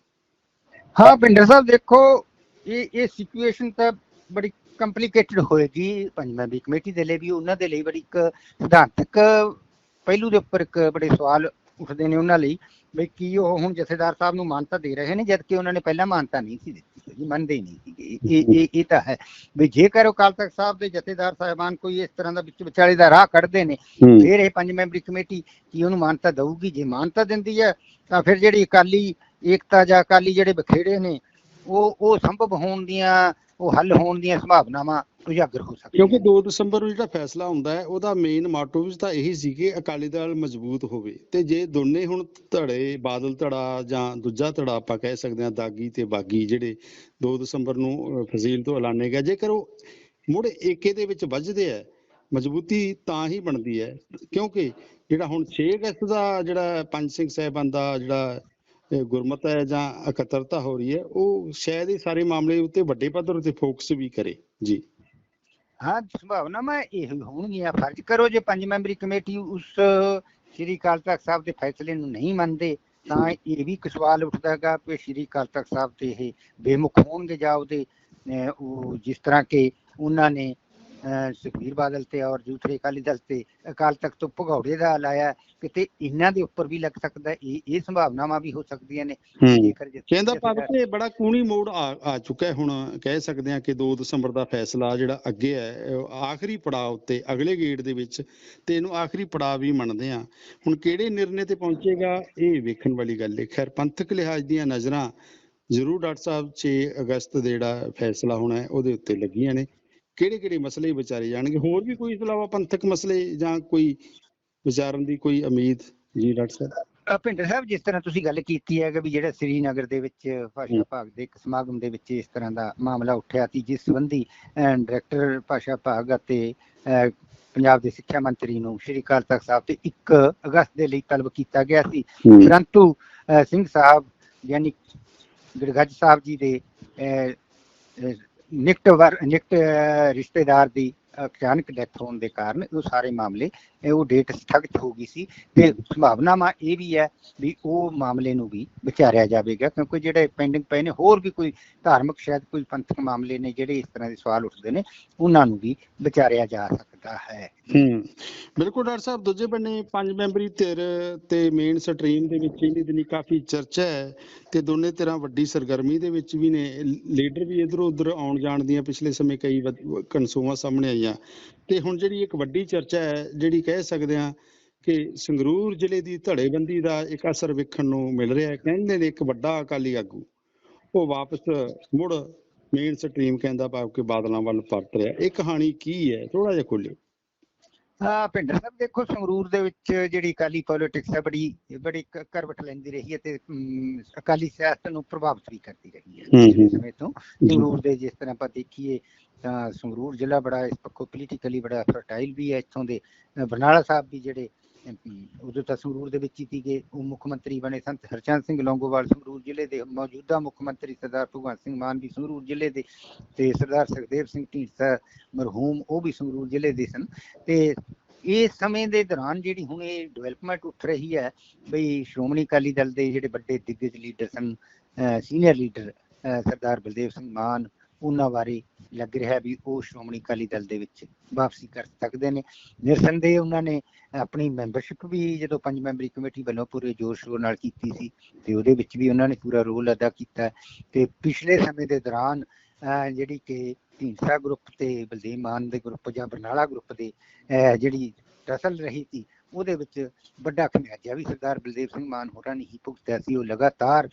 ਹਾਂ ਪਿੰਡਰ ਸਾਹਿਬ, ਦੇਖੋ, ਇਹ ਇਹ ਸਿਚੁਏਸ਼ਨ ਤਾਂ ਬੜੀ ਕੰਪਲਿਕੇਟਡ ਹੋਏਗੀ। ਪੰਜ ਮੈਂਬਰੀ ਕਮੇਟੀ ਦੇ ਲਈ ਵੀ, ਉਹਨਾਂ ਦੇ ਲਈ ਬੜੀ ਇੱਕ ਸਿਧਾਂਤਕ ਪਹਿਲੂ ਦੇ ਉੱਪਰ ਇੱਕ ਬੜੇ ਸਵਾਲ ਉੱਠਦੇ ਨੇ ਉਹਨਾਂ ਲਈ ਵੀ ਕੀ ਉਹ ਹੁਣ ਜਥੇਦਾਰ ਸਾਹਿਬ ਨੂੰ ਮਾਨਤਾ ਦੇ ਰਹੇ ਨੇ ਜਦ ਕਿ ਉਹਨਾਂ ਨੇ ਪਹਿਲਾਂ ਮਾਨਤਾ ਨਹੀਂ ਸੀ ਦਿੱਤੀ ਜੀ ਮੰਨਦੇ ਨਹੀਂ ਸੀਗੇ। ਇਹ ਇਹ ਇਹ ਤਾਂ ਹੈ। ਵੀ ਜੇਕਰ ਅਕਾਲ ਤਖਤ ਸਾਹਿਬ ਦੇ ਜਥੇਦਾਰ ਸਾਹਿਬਾਨ ਕੋਈ ਇਸ ਤਰ੍ਹਾਂ ਦਾ ਵਿੱਚ ਵਿਚਾਲੇ ਦਾ ਰਾਹ ਕੱਢਦੇ ਨੇ ਫਿਰ ਇਹ ਪੰਜ ਮੈਂਬਰੀ ਕਮੇਟੀ ਕੀ ਉਹਨੂੰ ਮਾਨਤਾ ਦਊਗੀ? ਜੇ ਮਾਨਤਾ ਦਿੰਦੀ ਹੈ ਤਾਂ ਫਿਰ ਜਿਹੜੀ ਅਕਾਲੀ ਏਕਤਾ ਜਾਂ ਅਕਾਲੀ ਜਿਹੜੇ ਬਖੇੜੇ ਨੇ ਉਹ ਉਹ ਸੰਭਵ ਹੋਣ ਦੀਆਂ ਉਹ ਹੱਲ ਹੋਣ ਦੀਆਂ ਸੰਭਾਵਨਾਵਾਂ ਉਜਾਗਰ ਹੋ ਸਕਦੀਆਂ ਕਿਉਂਕਿ 2 ਦਸੰਬਰ ਨੂੰ ਜਿਹੜਾ ਫੈਸਲਾ ਹੁੰਦਾ ਹੈ ਉਹਦਾ ਮੇਨ ਮਾਟੋ ਵੀ ਤਾਂ ਇਹੀ ਸੀ ਕਿ ਅਕਾਲੀ ਦਲ ਮਜ਼ਬੂਤ ਹੋਵੇ। ਤੇ ਜੇ ਦੋਨੇ ਹੁਣ ਧੜੇ ਬਾਦਲ ਧੜਾ ਜਾਂ ਦੂਜਾ ਧੜਾ ਆਪਾਂ ਕਹਿ ਸਕਦੇ ਹਾਂ ਦਾਗੀ ਤੇ ਬਾਗੀ ਜਿਹੜੇ 2 ਦਸੰਬਰ ਨੂੰ ਫਜ਼ੀਲ ਤੋਂ ਐਲਾਨੇ ਗਏ ਜੇਕਰ ਉਹ ਮੁੜ ਏਕੇ ਦੇ ਵਿੱਚ ਵੱਜਦੇ ਆ ਮਜ਼ਬੂਤੀ ਤਾਂ ਹੀ ਬਣਦੀ ਹੈ। ਕਿਉਂਕਿ ਜਿਹੜਾ ਹੁਣ 6 ਅਗਸਤ ਦਾ ਜਿਹੜਾ ਪੰਜ ਸਿੰਘ ਸਾਹਿਬਾਨ ਦਾ ਜਿਹੜਾ ਗੁਰਮਤ ਹੈ ਜਾਂ ਇਕੱਤਰਤਾ ਹੋ ਰਹੀ ਹੈ, ਉਹ ਸ਼ਾਇਦ ਇਹ ਸਾਰੇ ਮਾਮਲੇ ਉੱਤੇ ਵੱਡੇ ਪੱਧਰ ਉੱਤੇ ਫੋਕਸ ਵੀ ਕਰੇ। ਜੀ। ਹਾਂ ਸੰਭਾਵਨਾਵਾਂ ਇਹ ਹੋਣਗੀਆਂ, ਫਰਜ਼ ਕਰੋ ਜੇ ਪੰਜ ਮੈਂਬਰੀ ਕਮੇਟੀ ਉਸ, ਸ਼੍ਰੀ ਅਕਾਲ ਤਖਤ ਸਾਹਿਬ ਦੇ ਫੈਸਲੇ ਨੂੰ ਨਹੀਂ ਮੰਨਦੇ, ਤਾਂ ਇਹ ਵੀ ਇੱਕ ਸਵਾਲ ਉੱਠਦਾ ਹੈਗਾ ਕਿ ਸ਼੍ਰੀ ਅਕਾਲ ਤਖਤ ਸਾਹਿਬ ਤੇ ਇਹ ਬੇਮੁਖ ਹੋਣਗੇ ਜਾਂ ਉਹਦੇ ਉਹ ਜਿਸ ਤਰ੍ਹਾਂ ਕਿ ਉਹਨਾਂ ਨੇ ਸੁਖਬੀਰ ਬਾਦਲ ਤੇ ਔਰ ਦੂਸਰੇ ਅਕਾਲੀ ਦਲ ਤੇ ਅਕਾਲ ਤਖਤ ਤੋਂ ਭਗੌੜੇ ਦਾ ਲਾਇਆ ਕਿਤੇ ਇਹਨਾਂ ਦੇ ਉੱਪਰ ਵੀ ਲੱਗ ਸਕਦਾ ਇਹ ਇਹ ਸੰਭਾਵਨਾਵਾਂ ਵੀ ਹੋ ਸਕਦੀਆਂ ਨੇ। ਕਹਿੰਦਾ ਤਰ੍ਹਾਂ- ਕਿ ਬੜਾ ਕੂਣੀ ਮੋੜ ਆ ਆ ਚੁੱਕਾ ਹੁਣ ਕਹਿ ਸਕਦੇ ਹਾਂ ਕਿ 2 ਦਸੰਬਰ ਦਾ ਫੈਸਲਾ ਜਿਹੜਾ ਅੱਗੇ ਹੈ ਆਖਰੀ ਪੜਾਅ ਉੱਤੇ ਅਗਲੇ ਗੇੜ ਦੇ ਵਿੱਚ ਤੇ ਇਹਨੂੰ ਆਖਰੀ ਪੜਾਅ ਵੀ ਮੰਨਦੇ ਆ ਹੁਣ ਕਿਹੜੇ ਨਿਰਣੇ ਤੇ ਪਹੁੰਚੇਗਾ ਇਹ ਵੇਖਣ ਵਾਲੀ ਗੱਲ ਹੈ। ਖੈਰ ਪੰਥਕ ਲਿਹਾਜ਼ ਦੀਆਂ ਨਜ਼ਰਾਂ ਜ਼ਰੂਰ ਡਾਕਟਰ ਸਾਹਿਬ 6 ਅਗਸਤ ਦੇ ਜਿਹੜਾ ਫੈਸਲਾ ਹੋਣਾ ਹੈ ਉਹਦੇ ਉੱਤੇ ਲੱਗੀਆਂ ਨੇ। ਕਿਹੜੇ ਕਿਹੜੇ ਮਸਲੇ ਵਿਚਾਰੇ ਜਾਣਗੇ? ਹੋਰ ਵੀ ਕੋਈ ਇਸ ਤੋਂ ਇਲਾਵਾ ਪੰਥਕ ਮਸਲੇ ਜਾਂ ਕੋਈ ਵਿਚਾਰਨ ਦੀ ਕੋਈ ਉਮੀਦ ਜੀ ਡਾਕਟਰ ਸਾਹਿਬ? ਭਿੰਡਰ ਸਾਹਿਬ ਜਿਸ ਤਰ੍ਹਾਂ ਤੁਸੀਂ ਗੱਲ ਕੀਤੀ ਹੈ ਕਿ ਵੀ ਜਿਹੜਾ ਸ੍ਰੀਨਗਰ ਦੇ ਵਿੱਚ ਭਾਸ਼ਾ ਹਮ। ਭਾਗ ਦੇ ਇੱਕ ਸਮਾਗਮ ਦੇ ਵਿੱਚ ਇਸ ਤਰ੍ਹਾਂ ਦਾ ਮਾਮਲਾ ਉੱਠਿਆ ਸੀ ਜਿਸ ਸੰਬੰਧੀ ਡਾਇਰੈਕਟਰ ਭਾਸ਼ਾ ਭਾਗ ਅਤੇ ਪੰਜਾਬ ਦੇ ਸਿੱਖਿਆ ਮੰਤਰੀ ਨੂੰ ਸ਼੍ਰੀ ਅਕਾਲ ਤਖਤ ਸਾਹਿਬ ਤੇ 1 ਅਗਸਤ ਦੇ ਲਈ ਤਲਬ ਕੀਤਾ ਗਿਆ ਸੀ। ਪਰੰਤੂ ਸਿੰਘ ਸਾਹਿਬ ਯਾਨੀ ਗੜਗੱਜ ਸਾਹਿਬ ਜੀ ਦੇ ਨਿਕਟ ਵਰ ਨਿਕਟ ਰਿਸ਼ਤੇਦਾਰ ਦੀ ਅਚਾਨਕ ਡੈਥ ਹੋਣ ਦੇ ਕਾਰਨ ਉਹ ਸਾਰੇ ਮਾਮਲੇ ਉਹ ਡੇਟ ਸਥਗਿਤ ਹੋ ਗਈ ਸੀ ਤੇ ਸੰਭਾਵਨਾਵਾਂ ਇਹ ਵੀ ਹੈ ਵੀ ਉਹ ਮਾਮਲੇ ਨੂੰ ਵੀ ਵਿਚਾਰਿਆ ਜਾਵੇਗਾ ਕਿਉਂਕਿ ਜਿਹੜੇ ਪੈਂਡਿੰਗ ਪਏ ਨੇ, ਹੋਰ ਵੀ ਕੋਈ ਧਾਰਮਿਕ ਸ਼ਾਇਦ ਕੋਈ ਪੰਥਕ ਮਾਮਲੇ ਨੇ ਜਿਹੜੇ ਇਸ ਤਰ੍ਹਾਂ ਦੇ ਸਵਾਲ ਉੱਠਦੇ ਨੇ, ਉਹਨਾਂ ਨੂੰ ਵੀ ਵਿਚਾਰਿਆ ਜਾ ਸਕਦਾ ਹੈ ਹੂੰ, ਬਿਲਕੁਲ ਡਾਕਟਰ ਸਾਹਿਬ, ਦੂਜੇ ਬੰਨੇ ਪੰਜ ਮੈਂਬਰੀ ਧਿਰ ਤੇ ਮੇਨ ਸਟਰੀਮ ਦੇ ਵਿੱਚ ਇਹਦੀ ਦਿਨੀ ਕਾਫੀ ਚਰਚਾ ਹੈ ਤੇ ਦੋਨੇ ਧਿਰਾਂ ਵੱਡੀ ਸਰਗਰਮੀ ਦੇ ਵਿੱਚ ਵੀ ਨੇ ਲੀਡਰ ਵੀ ਇਧਰ ਉਧਰ ਆਉਣ ਜਾਣ ਦੀਆਂ ਪਿਛਲੇ ਸਮੇਂ ਕਈ ਵਧ- ਸਾਹਮਣੇ ਆਈਆਂ। ਤੇ ਹੁਣ ਜਿਹੜੀ ਇੱਕ ਵੱਡੀ ਚਰਚਾ ਹੈ, ਜਿਹੜੀ ਕਹਿ ਸਕਦੇ ਹਾਂ ਕਿ ਸੰਗਰੂਰ ਜ਼ਿਲ੍ਹੇ ਦੀ ਧੜੇਬੰਦੀ ਦਾ ਇੱਕ ਅਸਰ ਵੇਖਣ ਨੂੰ ਮਿਲ ਰਿਹਾ ਹੈ, ਕਹਿੰਦੇ ਨੇ ਇੱਕ ਵੱਡਾ ਅਕਾਲੀ ਆਗੂ, ਉਹ ਵਾਪਸ ਮੁੜ ਮੇਨ ਸਟਰੀਮ ਕਹਿੰਦਾ ਭਾਵ ਕਿ ਬਾਦਲਾਂ ਵੱਲ ਪਰਤ ਰਿਹਾ। ਇਹ ਕਹਾਣੀ ਕੀ ਹੈ? ਥੋੜਾ ਜਿਹਾ ਖੋਲਿਓ। ਹਾਂ ਭਿੰਡਰ ਸਾਹਿਬ ਦੇਖੋ ਸੰਗਰੂਰ ਦੇ ਵਿੱਚ ਜਿਹੜੀ ਅਕਾਲੀ ਪੋਲਿਟਿਕਸ ਹੈ ਬੜੀ ਬੜੀ ਕਰਵਟ ਲੈਂਦੀ ਰਹੀ ਹੈ ਤੇ ਅਕਾਲੀ ਸਿਆਸਤ ਨੂੰ ਪ੍ਰਭਾਵਿਤ ਵੀ ਕਰਦੀ ਰਹੀ ਹੈ। ਸਮੇਂ ਤੋਂ ਸੰਗਰੂਰ ਦੇ ਜਿਸ ਤਰ੍ਹਾਂ ਆਪਾਂ ਦੇਖੀਏ ਤਾਂ ਸੰਗਰੂਰ ਜ਼ਿਲ੍ਹਾ ਬੜਾ ਇਸ ਪੱਖੋਂ ਪੋਲੀਟੀਕਲੀ ਬੜਾ ਫਰਟਾਈਲ ਵੀ ਹੈ। ਇੱਥੋਂ ਦੇ ਬਰਨਾਲਾ ਸਾਹਿਬ ਵੀ ਜਿਹੜੇ ਉਦੋਂ ਤਾਂ ਸੰਗਰੂਰ ਦੇ ਵਿੱਚ ਹੀ ਸੀਗੇ। ਉਹ ਮੁੱਖ ਮੰਤਰੀ ਬਣੇ ਸੰਤ ਹਰਚੰਦ ਸਿੰਘ ਲੌਂਗੋਵਾਲ ਸੰਗਰੂਰ ਜ਼ਿਲ੍ਹੇ ਦੇ ਮੌਜੂਦਾ ਮੁੱਖ ਮੰਤਰੀ ਸਰਦਾਰ ਭਗਵੰਤ ਸਿੰਘ ਮਾਨ ਵੀ ਸੰਗਰੂਰ ਜ਼ਿਲ੍ਹੇ ਦੇ ਤੇ ਸਰਦਾਰ ਸੁਖਦੇਵ ਸਿੰਘ ਢੀਂਡਸਾ ਮਰਹੂਮ ਉਹ ਵੀ ਸੰਗਰੂਰ ਜ਼ਿਲ੍ਹੇ ਦੇ ਸਨ। ਤੇ ਇਸ ਸਮੇਂ ਦੇ ਦੌਰਾਨ ਜਿਹੜੀ ਹੁਣ ਇਹ ਡਿਵੈਲਪਮੈਂਟ ਉੱਠ ਰਹੀ ਹੈ, ਬਈ ਸ਼੍ਰੋਮਣੀ ਅਕਾਲੀ ਦਲ ਦੇ ਜਿਹੜੇ ਵੱਡੇ ਦਿੱਗਜ ਲੀਡਰ ਸਨ ਸੀਨੀਅਰ ਲੀਡਰ ਸਰਦਾਰ ਬਲਦੇਵ ਸਿੰਘ ਮਾਨ ਉਹਨਾਂ ਬਾਰੇ ਲੱਗ ਰਿਹਾ ਵੀ ਉਹ ਸ਼੍ਰੋਮਣੀ ਅਕਾਲੀ ਦਲ ਦੇ ਵਿੱਚ ਵਾਪਸੀ ਕਰ ਸਕਦੇ ਨੇ। ਨਿਰਸੰਦੇਹ ਉਹਨਾਂ ਨੇ ਆਪਣੀ ਮੈਂਬਰਸ਼ਿਪ ਵੀ ਜਦੋਂ ਪੰਜ ਮੈਂਬਰੀ ਕਮੇਟੀ ਵੱਲੋਂ ਪੂਰੇ ਜ਼ੋਰ ਸ਼ੋਰ ਨਾਲ ਕੀਤੀ ਸੀ ਤੇ ਉਹਦੇ ਵਿੱਚ ਵੀ ਉਹਨਾਂ ਨੇ ਪੂਰਾ ਰੋਲ ਅਦਾ ਕੀਤਾ ਤੇ ਪਿਛਲੇ ਸਮੇਂ ਦੇ ਦੌਰਾਨ ਅਹ, ਜਿਹੜੀ ਕਿ ਢੀਂਡਸਾ ਗਰੁੱਪ ਤੇ ਬਲਦੇਵ ਮਾਨ ਦੇ ਗਰੁੱਪ ਜਾਂ ਬਰਨਾਲਾ ਗਰੁੱਪ ਦੇ ਅਹ, ਜਿਹੜੀ ਰਸਲ ਰਹੀ ਸੀ ਉਹਦੇ ਵਿੱਚ ਵੱਡਾ ਖਮਿਆਜਾ ਵੀ ਸਰਦਾਰ ਬਲਦੇਵ ਸਿੰਘ ਮਾਨ ਹੋਰਾਂ ਨੇ ਹੀ ਭੁਗਤਿਆ ਸੀ। ਉਹ ਲਗਾਤਾਰ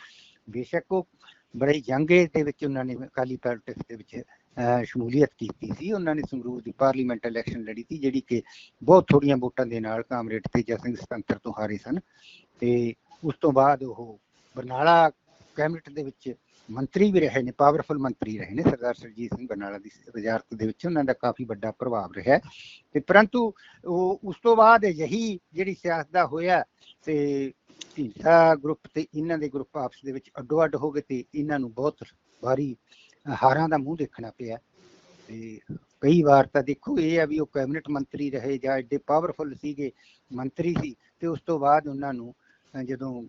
ਬੇਸ਼ੱਕ ਉਹ ਬੜੇ ਜੰਗੇ ਦੇ ਵਿੱਚ ਉਹਨਾਂ ਨੇ ਅਕਾਲੀ ਪੋਲਿਟਿਕਸ ਦੇ ਵਿੱਚ ਅਹ, ਸ਼ਮੂਲੀਅਤ ਕੀਤੀ ਸੀ। ਉਹਨਾਂ ਨੇ ਸੰਗਰੂਰ ਦੀ ਪਾਰਲੀਮੈਂਟ ਇਲੈਕਸ਼ਨ ਲੜੀ ਸੀ ਜਿਹੜੀ ਕਿ ਬਹੁਤ ਥੋੜੀਆਂ ਵੋਟਾਂ ਦੇ ਨਾਲ ਕਾਮਰੇਡ ਤੇਜਾ ਸਿੰਘ ਸੁਤੰਤਰ ਤੋਂ ਹਾਰੇ ਸਨ। ਤੇ ਉਸ ਤੋਂ ਬਾਅਦ ਉਹ ਬਰਨਾਲਾ ਕੈਬਨਿਟ ਦੇ ਵਿੱਚ ਮੰਤਰੀ ਵੀ ਰਹੇ ਨੇ ਪਾਵਰਫੁਲ ਮੰਤਰੀ ਰਹੇ ਨੇ, ਸਰਦਾਰ ਸਰਜੀਤ ਸਿੰਘ ਬਰਨਾਲਾ ਦੀ ਵਜ਼ਾਰਤ ਦੇ ਵਿੱਚ, ਉਹਨਾਂ ਦਾ ਕਾਫੀ ਵੱਡਾ ਪ੍ਰਭਾਵ ਰਿਹਾ ਤੇ ਪਰੰਤੂ ਉਹ ਉਸ ਤੋਂ ਬਾਅਦ ਅਜਿਹੀ ਜਿਹੜੀ ਸਿਆਸਤ ਦਾ ਹੋਇਆ ਤੇ ਢੀਂਡਸਾ ਗਰੁੱਪ ਤੇ ਇਹਨਾਂ ਦੇ ਗਰੁੱਪ ਆਪਸ ਦੇ ਵਿੱਚ ਅੱਡੋ ਅੱਡ ਹੋ ਗਏ ਤੇ ਇਹਨਾਂ ਨੂੰ ਬਹੁਤ ਭਾਰੀ ਹਾਰਾਂ ਦਾ ਮੂੰਹ ਦੇਖਣਾ ਪਿਆ ਤੇ ਕਈ ਵਾਰ ਤਾਂ ਦੇਖੋ, ਇਹ ਆ ਵੀ ਉਹ ਕੈਬਨਿਟ ਮੰਤਰੀ ਰਹੇ ਜਾਂ ਐਡੇ ਪਾਵਰਫੁਲ ਸੀਗੇ ਮੰਤਰੀ ਸੀ, ਤੇ ਉਸ ਤੋਂ ਬਾਅਦ ਉਹਨਾਂ ਨੂੰ ਜਦੋਂ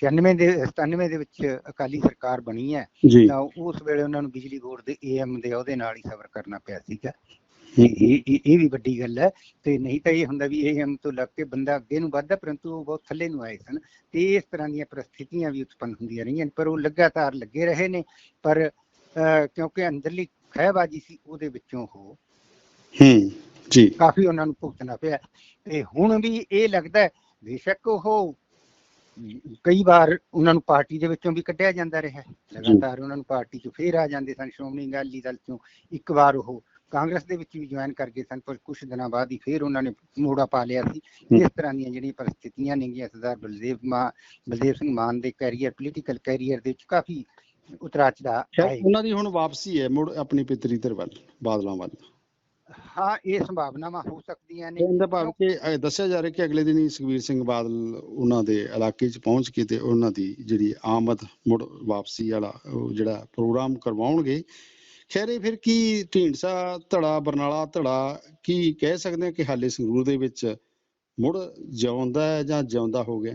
96 ਦੇ 97 ਦੇ ਵਿੱਚ ਅਕਾਲੀ ਸਰਕਾਰ ਬਣੀ ਹੈ ਤਾਂ ਉਸ ਵੇਲੇ ਉਹਨਾਂ ਨੂੰ ਬਿਜਲੀ ਬੋਰਡ ਦੇ ਏਐਮ ਦੇ ਅਹੁਦੇ ਨਾਲ ਹੀ ਸਬਰ ਕਰਨਾ ਪਿਆ ਸੀਗਾ। ਇਹ ਇਹ ਇਹ- ਇਹ ਵੀ ਵੱਡੀ ਗੱਲ ਹੈ। ਤੇ ਨਹੀਂ ਤਾਂ ਇਹ ਹੁੰਦਾ ਵੀ ਏਐਮ ਤੋਂ ਲੱਗ ਕੇ ਬੰਦਾ ਅੱਗੇ ਨੂੰ ਵੱਧਦਾ ਪਰੰਤੂ ਉਹ ਬਹੁਤ ਥੱਲੇ ਨੂੰ ਆਏ ਸਨ ਤੇ ਇਸ ਤਰ੍ਹਾਂ ਦੀਆਂ ਪ੍ਰਸਥਿਤੀਆਂ ਵੀ ਉਤਪੰਨ ਹੁੰਦੀਆਂ ਰਹੀਆਂ ਪਰ ਉਹ ਲਗਾਤਾਰ ਲੱਗੇ ਰਹੇ ਨੇ। ਪਰ ਕਿਉਂਕਿ ਅੰਦਰਲੀ ਖਹਿਬਾਜੀ ਸੀ ਉਹਦੇ ਵਿੱਚੋਂ ਉਹ ਹੂੰ ਜੀ। ਕਾਫੀ ਉਹਨਾਂ ਨੂੰ ਭੁਗਤਣਾ ਪਿਆ। ਤੇ ਹੁਣ ਵੀ ਇਹ ਲੱਗਦਾ ਹੈ, ਬੇਸ਼ੱਕ ਉਹ ਕਈ ਵਾਰ ਉਹਨਾਂ ਨੂੰ ਪਾਰਟੀ ਦੇ ਵਿੱਚੋਂ ਵੀ ਕੱਢਿਆ ਜਾਂਦਾ ਰਿਹਾ। ਹੈ। ਲਗਾਤਾਰ ਉਹਨਾਂ ਨੂੰ ਪਾਰਟੀ 'ਚ ਫੇਰ ਆ ਜਾਂਦੇ ਸਨ। ਸ਼੍ਰੋਮਣੀ ਅਕਾਲੀ ਦਲ 'ਚੋਂ ਇੱਕ ਵਾਰ ਉਹ ਕਾਂਗਰਸ ਦੇ ਵਿੱਚ ਵੀ ਜੁਆਇਨ ਕਰ ਗਏ ਸਨ ਪਰ ਕੁਝ ਦਿਨਾਂ ਬਾਅਦ ਹੀ ਫੇਰ ਉਹਨਾਂ ਨੇ ਮੋੜਾ ਪਾ ਲਿਆ ਸੀ। ਇਸ ਤਰ੍ਹਾਂ ਦੀਆਂ ਜਿਹੜੀਆਂ ਪਰਿਸਥਿਤੀਆਂ ਨੇਗੀਆਂ ਸਰਦਾਰ ਬਲਦੇਵ ਮਾਨ ਬਲਦੇਵ ਸਿੰਘ ਮਾਨ ਦੇ ਕੈਰੀਅਰ ਪੋਲੀਟੀਕਲ ਕੈਰੀਅਰ ਦੇ ਵਿੱਚ ਕਾਫੀ ਖੈਰ ਆਏ। ਉਹਨਾਂ ਦੀ ਹੁਣ ਵਾਪਸੀ ਹੈ ਮੁੜ ਆਪਣੀ ਪਿਤਰੀ ਧਿਰ ਵੱਲ ਬਾਦਲਾਂ ਵੱਲ। ਹਾਂ, ਇਹ ਸੰਭਾਵਨਾਵਾਂ ਹੋ ਸਕਦੀਆਂ ਨੇ। ਕਹਿੰਦਾ ਭਾਵ ਕਿ ਦੱਸਿਆ ਜਾ ਰਿਹਾ ਕਿ ਅਗਲੇ ਦਿਨ ਹੀ ਸੁਖਬੀਰ ਸਿੰਘ ਬਾਦਲ ਉਹਨਾਂ ਦੇ ਇਲਾਕੇ 'ਚ ਪਹੁੰਚ ਕੇ ਤੇ ਉਹਨਾਂ ਦੀ ਜਿਹੜੀ ਆਮਦ ਮੁੜ ਵਾਪਸੀ ਵਾਲਾ ਉਹ ਜਿਹੜਾ ਪ੍ਰੋਗਰਾਮ ਕਰਵਾਉਣਗੇ। ਖੈਰ, ਇਹ ਫਿਰ ਕੀ ਢੀਂਡਸਾ ਧੜਾ, ਬਰਨਾਲਾ ਧੜਾ, ਕੀ ਕਹਿ ਸਕਦੇ ਹਾਂ ਕਿ ਹਾਲੇ ਸੰਗਰੂਰ ਦੇ ਵਿੱਚ ਮੁੜ ਜਿਉਂਦਾ ਹੈ ਜਾਂ ਜਿਉਂਦਾ ਹੋ ਗਿਆ?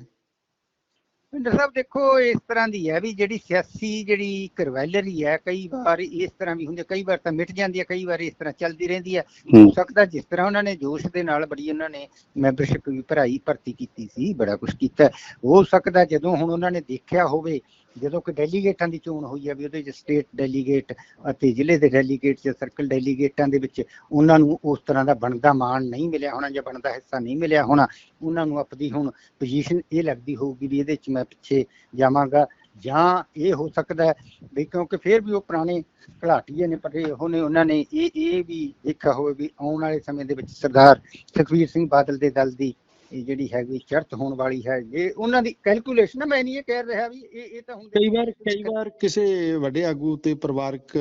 ਪਿੰਡਰ ਸਾਹਿਬ ਦੇਖੋ ਇਸ ਤਰ੍ਹਾਂ ਦੀ ਹੈ ਵੀ ਜਿਹੜੀ ਸਿਆਸੀ ਜਿਹੜੀ ਕਰਵੈਲਰੀ ਹੈ ਕਈ ਵਾਰ ਇਸ ਤਰ੍ਹਾਂ ਵੀ ਹੁੰਦੀ ਹੈ, ਕਈ ਵਾਰ ਤਾਂ ਮਿਟ ਜਾਂਦੀ ਹੈ ਕਈ ਵਾਰ ਇਸ ਤਰ੍ਹਾਂ ਚੱਲਦੀ ਰਹਿੰਦੀ ਹੈ। ਹੋ। ਸਕਦਾ ਜਿਸ ਤਰ੍ਹਾਂ ਉਹਨਾਂ ਨੇ ਜੋਸ਼ ਦੇ ਨਾਲ ਬੜੀ ਉਹਨਾਂ ਨੇ ਮੈਂਬਰਸ਼ਿਪ ਵੀ ਭਰਾਈ ਭਰਤੀ ਕੀਤੀ ਸੀ ਬੜਾ ਕੁਝ ਕੀਤਾ। ਹੋ ਸਕਦਾ ਜਦੋਂ ਹੁਣ ਉਹਨਾਂ ਨੇ ਦੇਖਿਆ ਹੋਵੇ ਜਦੋਂ ਕਿ ਡੈਲੀਗੇਟਾਂ ਦੀ ਚੋਣ ਹੋਈ ਹੈ ਵੀ ਉਹਦੇ ਵਿੱਚ ਸਟੇਟ ਡੈਲੀਗੇਟ ਅਤੇ ਜ਼ਿਲ੍ਹੇ ਦੇ ਡੈਲੀਗੇਟ ਜਾਂ ਸਰਕਲ ਡੈਲੀਗੇਟਾਂ ਦੇ ਵਿੱਚ ਉਹਨਾਂ ਨੂੰ ਉਸ ਤਰ੍ਹਾਂ ਦਾ ਬਣਦਾ ਮਾਣ ਨਹੀਂ ਮਿਲਿਆ ਹੋਣਾ ਜਾਂ ਬਣਦਾ ਹਿੱਸਾ ਨਹੀਂ ਮਿਲਿਆ ਹੋਣਾ, ਉਹਨਾਂ ਨੂੰ ਆਪਣੀ ਹੁਣ ਪੋਜੀਸ਼ਨ ਇਹ ਲੱਗਦੀ ਹੋਊਗੀ ਵੀ ਇਹਦੇ ਵਿੱਚ ਮੈਂ ਪਿੱਛੇ ਜਾਵਾਂਗਾ ਜਾਂ ਇਹ ਹੋ ਸਕਦਾ ਹੈ ਵੀ ਕਿਉਂਕਿ ਫਿਰ ਵੀ ਉਹ ਪੁਰਾਣੇ ਘਲਾਟੀਏ ਨੇ, ਪਰ ਉਹ ਨੇ, ਉਹਨਾਂ ਨੇ ਇਹ ਇਹ ਵੀ ਦੇਖਿਆ ਹੋਵੇ ਵੀ ਆਉਣ ਵਾਲੇ ਸਮੇਂ ਦੇ ਵਿੱਚ ਸਰਦਾਰ ਸੁਖਬੀਰ ਸਿੰਘ ਬਾਦਲ ਦੇ ਦਲ ਦੀ ਇਹ ਜਿਹੜੀ ਹੈਗੀ ਚੜ੍ਹਤ ਹੋਣ ਵਾਲੀ ਹੈ ਇਹ ਉਹਨਾਂ ਦੀ ਕੈਲਕੂਲੇਸ਼ਨ ਮੈਂ ਨਹੀਂ ਇਹ ਕਹਿ ਰਿਹਾ ਵੀ ਇਹ ਇਹ ਤਾਂ ਹੁਣ ਕਈ ਵਾਰ ਕਈ ਵਾਰ ਕਿਸੇ ਵੱਡੇ ਆਗੂ ਤੇ ਪਰਿਵਾਰਕ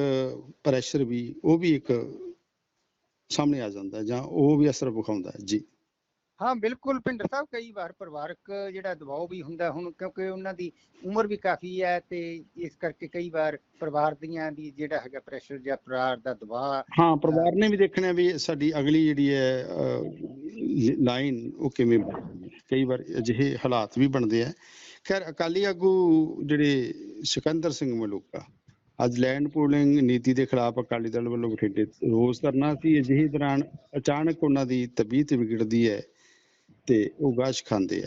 ਪ੍ਰੈਸ਼ਰ ਵੀ ਉਹ ਵੀ ਇੱਕ ਸਾਹਮਣੇ ਆ ਜਾਂਦਾ ਜਾਂ ਉਹ ਵੀ ਅਸਰ ਵਿਖਾਉਂਦਾ ਜੀ। ਹਾਂ, ਬਿਲਕੁਲ ਪਿੰਡਰ ਸਾਹਿਬ ਕਈ ਵਾਰ ਪਰਿਵਾਰਕ ਜਿਹੜਾ ਦਬਾਅ ਵੀ ਹੁੰਦਾ ਹੁਣ, ਕਿਉਂਕਿ ਉਹਨਾਂ ਦੀ ਉਮਰ ਵੀ ਕਾਫੀ ਹੈ ਤੇ ਇਸ ਕਰਕੇ ਕਈ ਵਾਰ ਪਰਿਵਾਰ ਦੀਆਂ ਦੀ ਜਿਹੜਾ ਹੈਗਾ ਪ੍ਰੈਸ਼ਰ ਜਾਂ ਪਰਿਵਾਰ ਦਾ ਦਬਾਅ ਹਾਂ, ਪਰਿਵਾਰ ਨੇ ਵੀ ਦੇਖਣਾ ਵੀ ਸਾਡੀ ਅਗਲੀ ਜਿਹੜੀ ਹੈ ਲਾਈਨ ਉਹ ਕਿਵੇਂ ਬਣਦੀ ਹੈ। ਕਈ ਵਾਰ ਅਜਿਹੇ ਹਾਲਾਤ ਵੀ ਬਣਦੇ ਆ। ਖੈਰ, ਅਕਾਲੀ ਆਗੂ ਜਿਹੜੇ ਸਿਕੰਦਰ ਸਿੰਘ ਮਲੂਕਾ, ਅੱਜ ਲੈਂਡ ਪੂਲਿੰਗ ਨੀਤੀ ਦੇ ਖਿਲਾਫ ਅਕਾਲੀ ਦਲ ਵੱਲੋਂ ਬਠਿੰਡੇ ਰੋਸ ਕਰਨਾ ਸੀ। ਅਜਿਹੇ ਦੌਰਾਨ ਅਚਾਨਕ ਉਹਨਾਂ ਦੀ ਤਬੀਅਤ ਵਿਗੜਦੀ ਹੈ। ਤੇ ਉਹ ਗਾਸ਼ ਖਾਂਦੇ ਆ।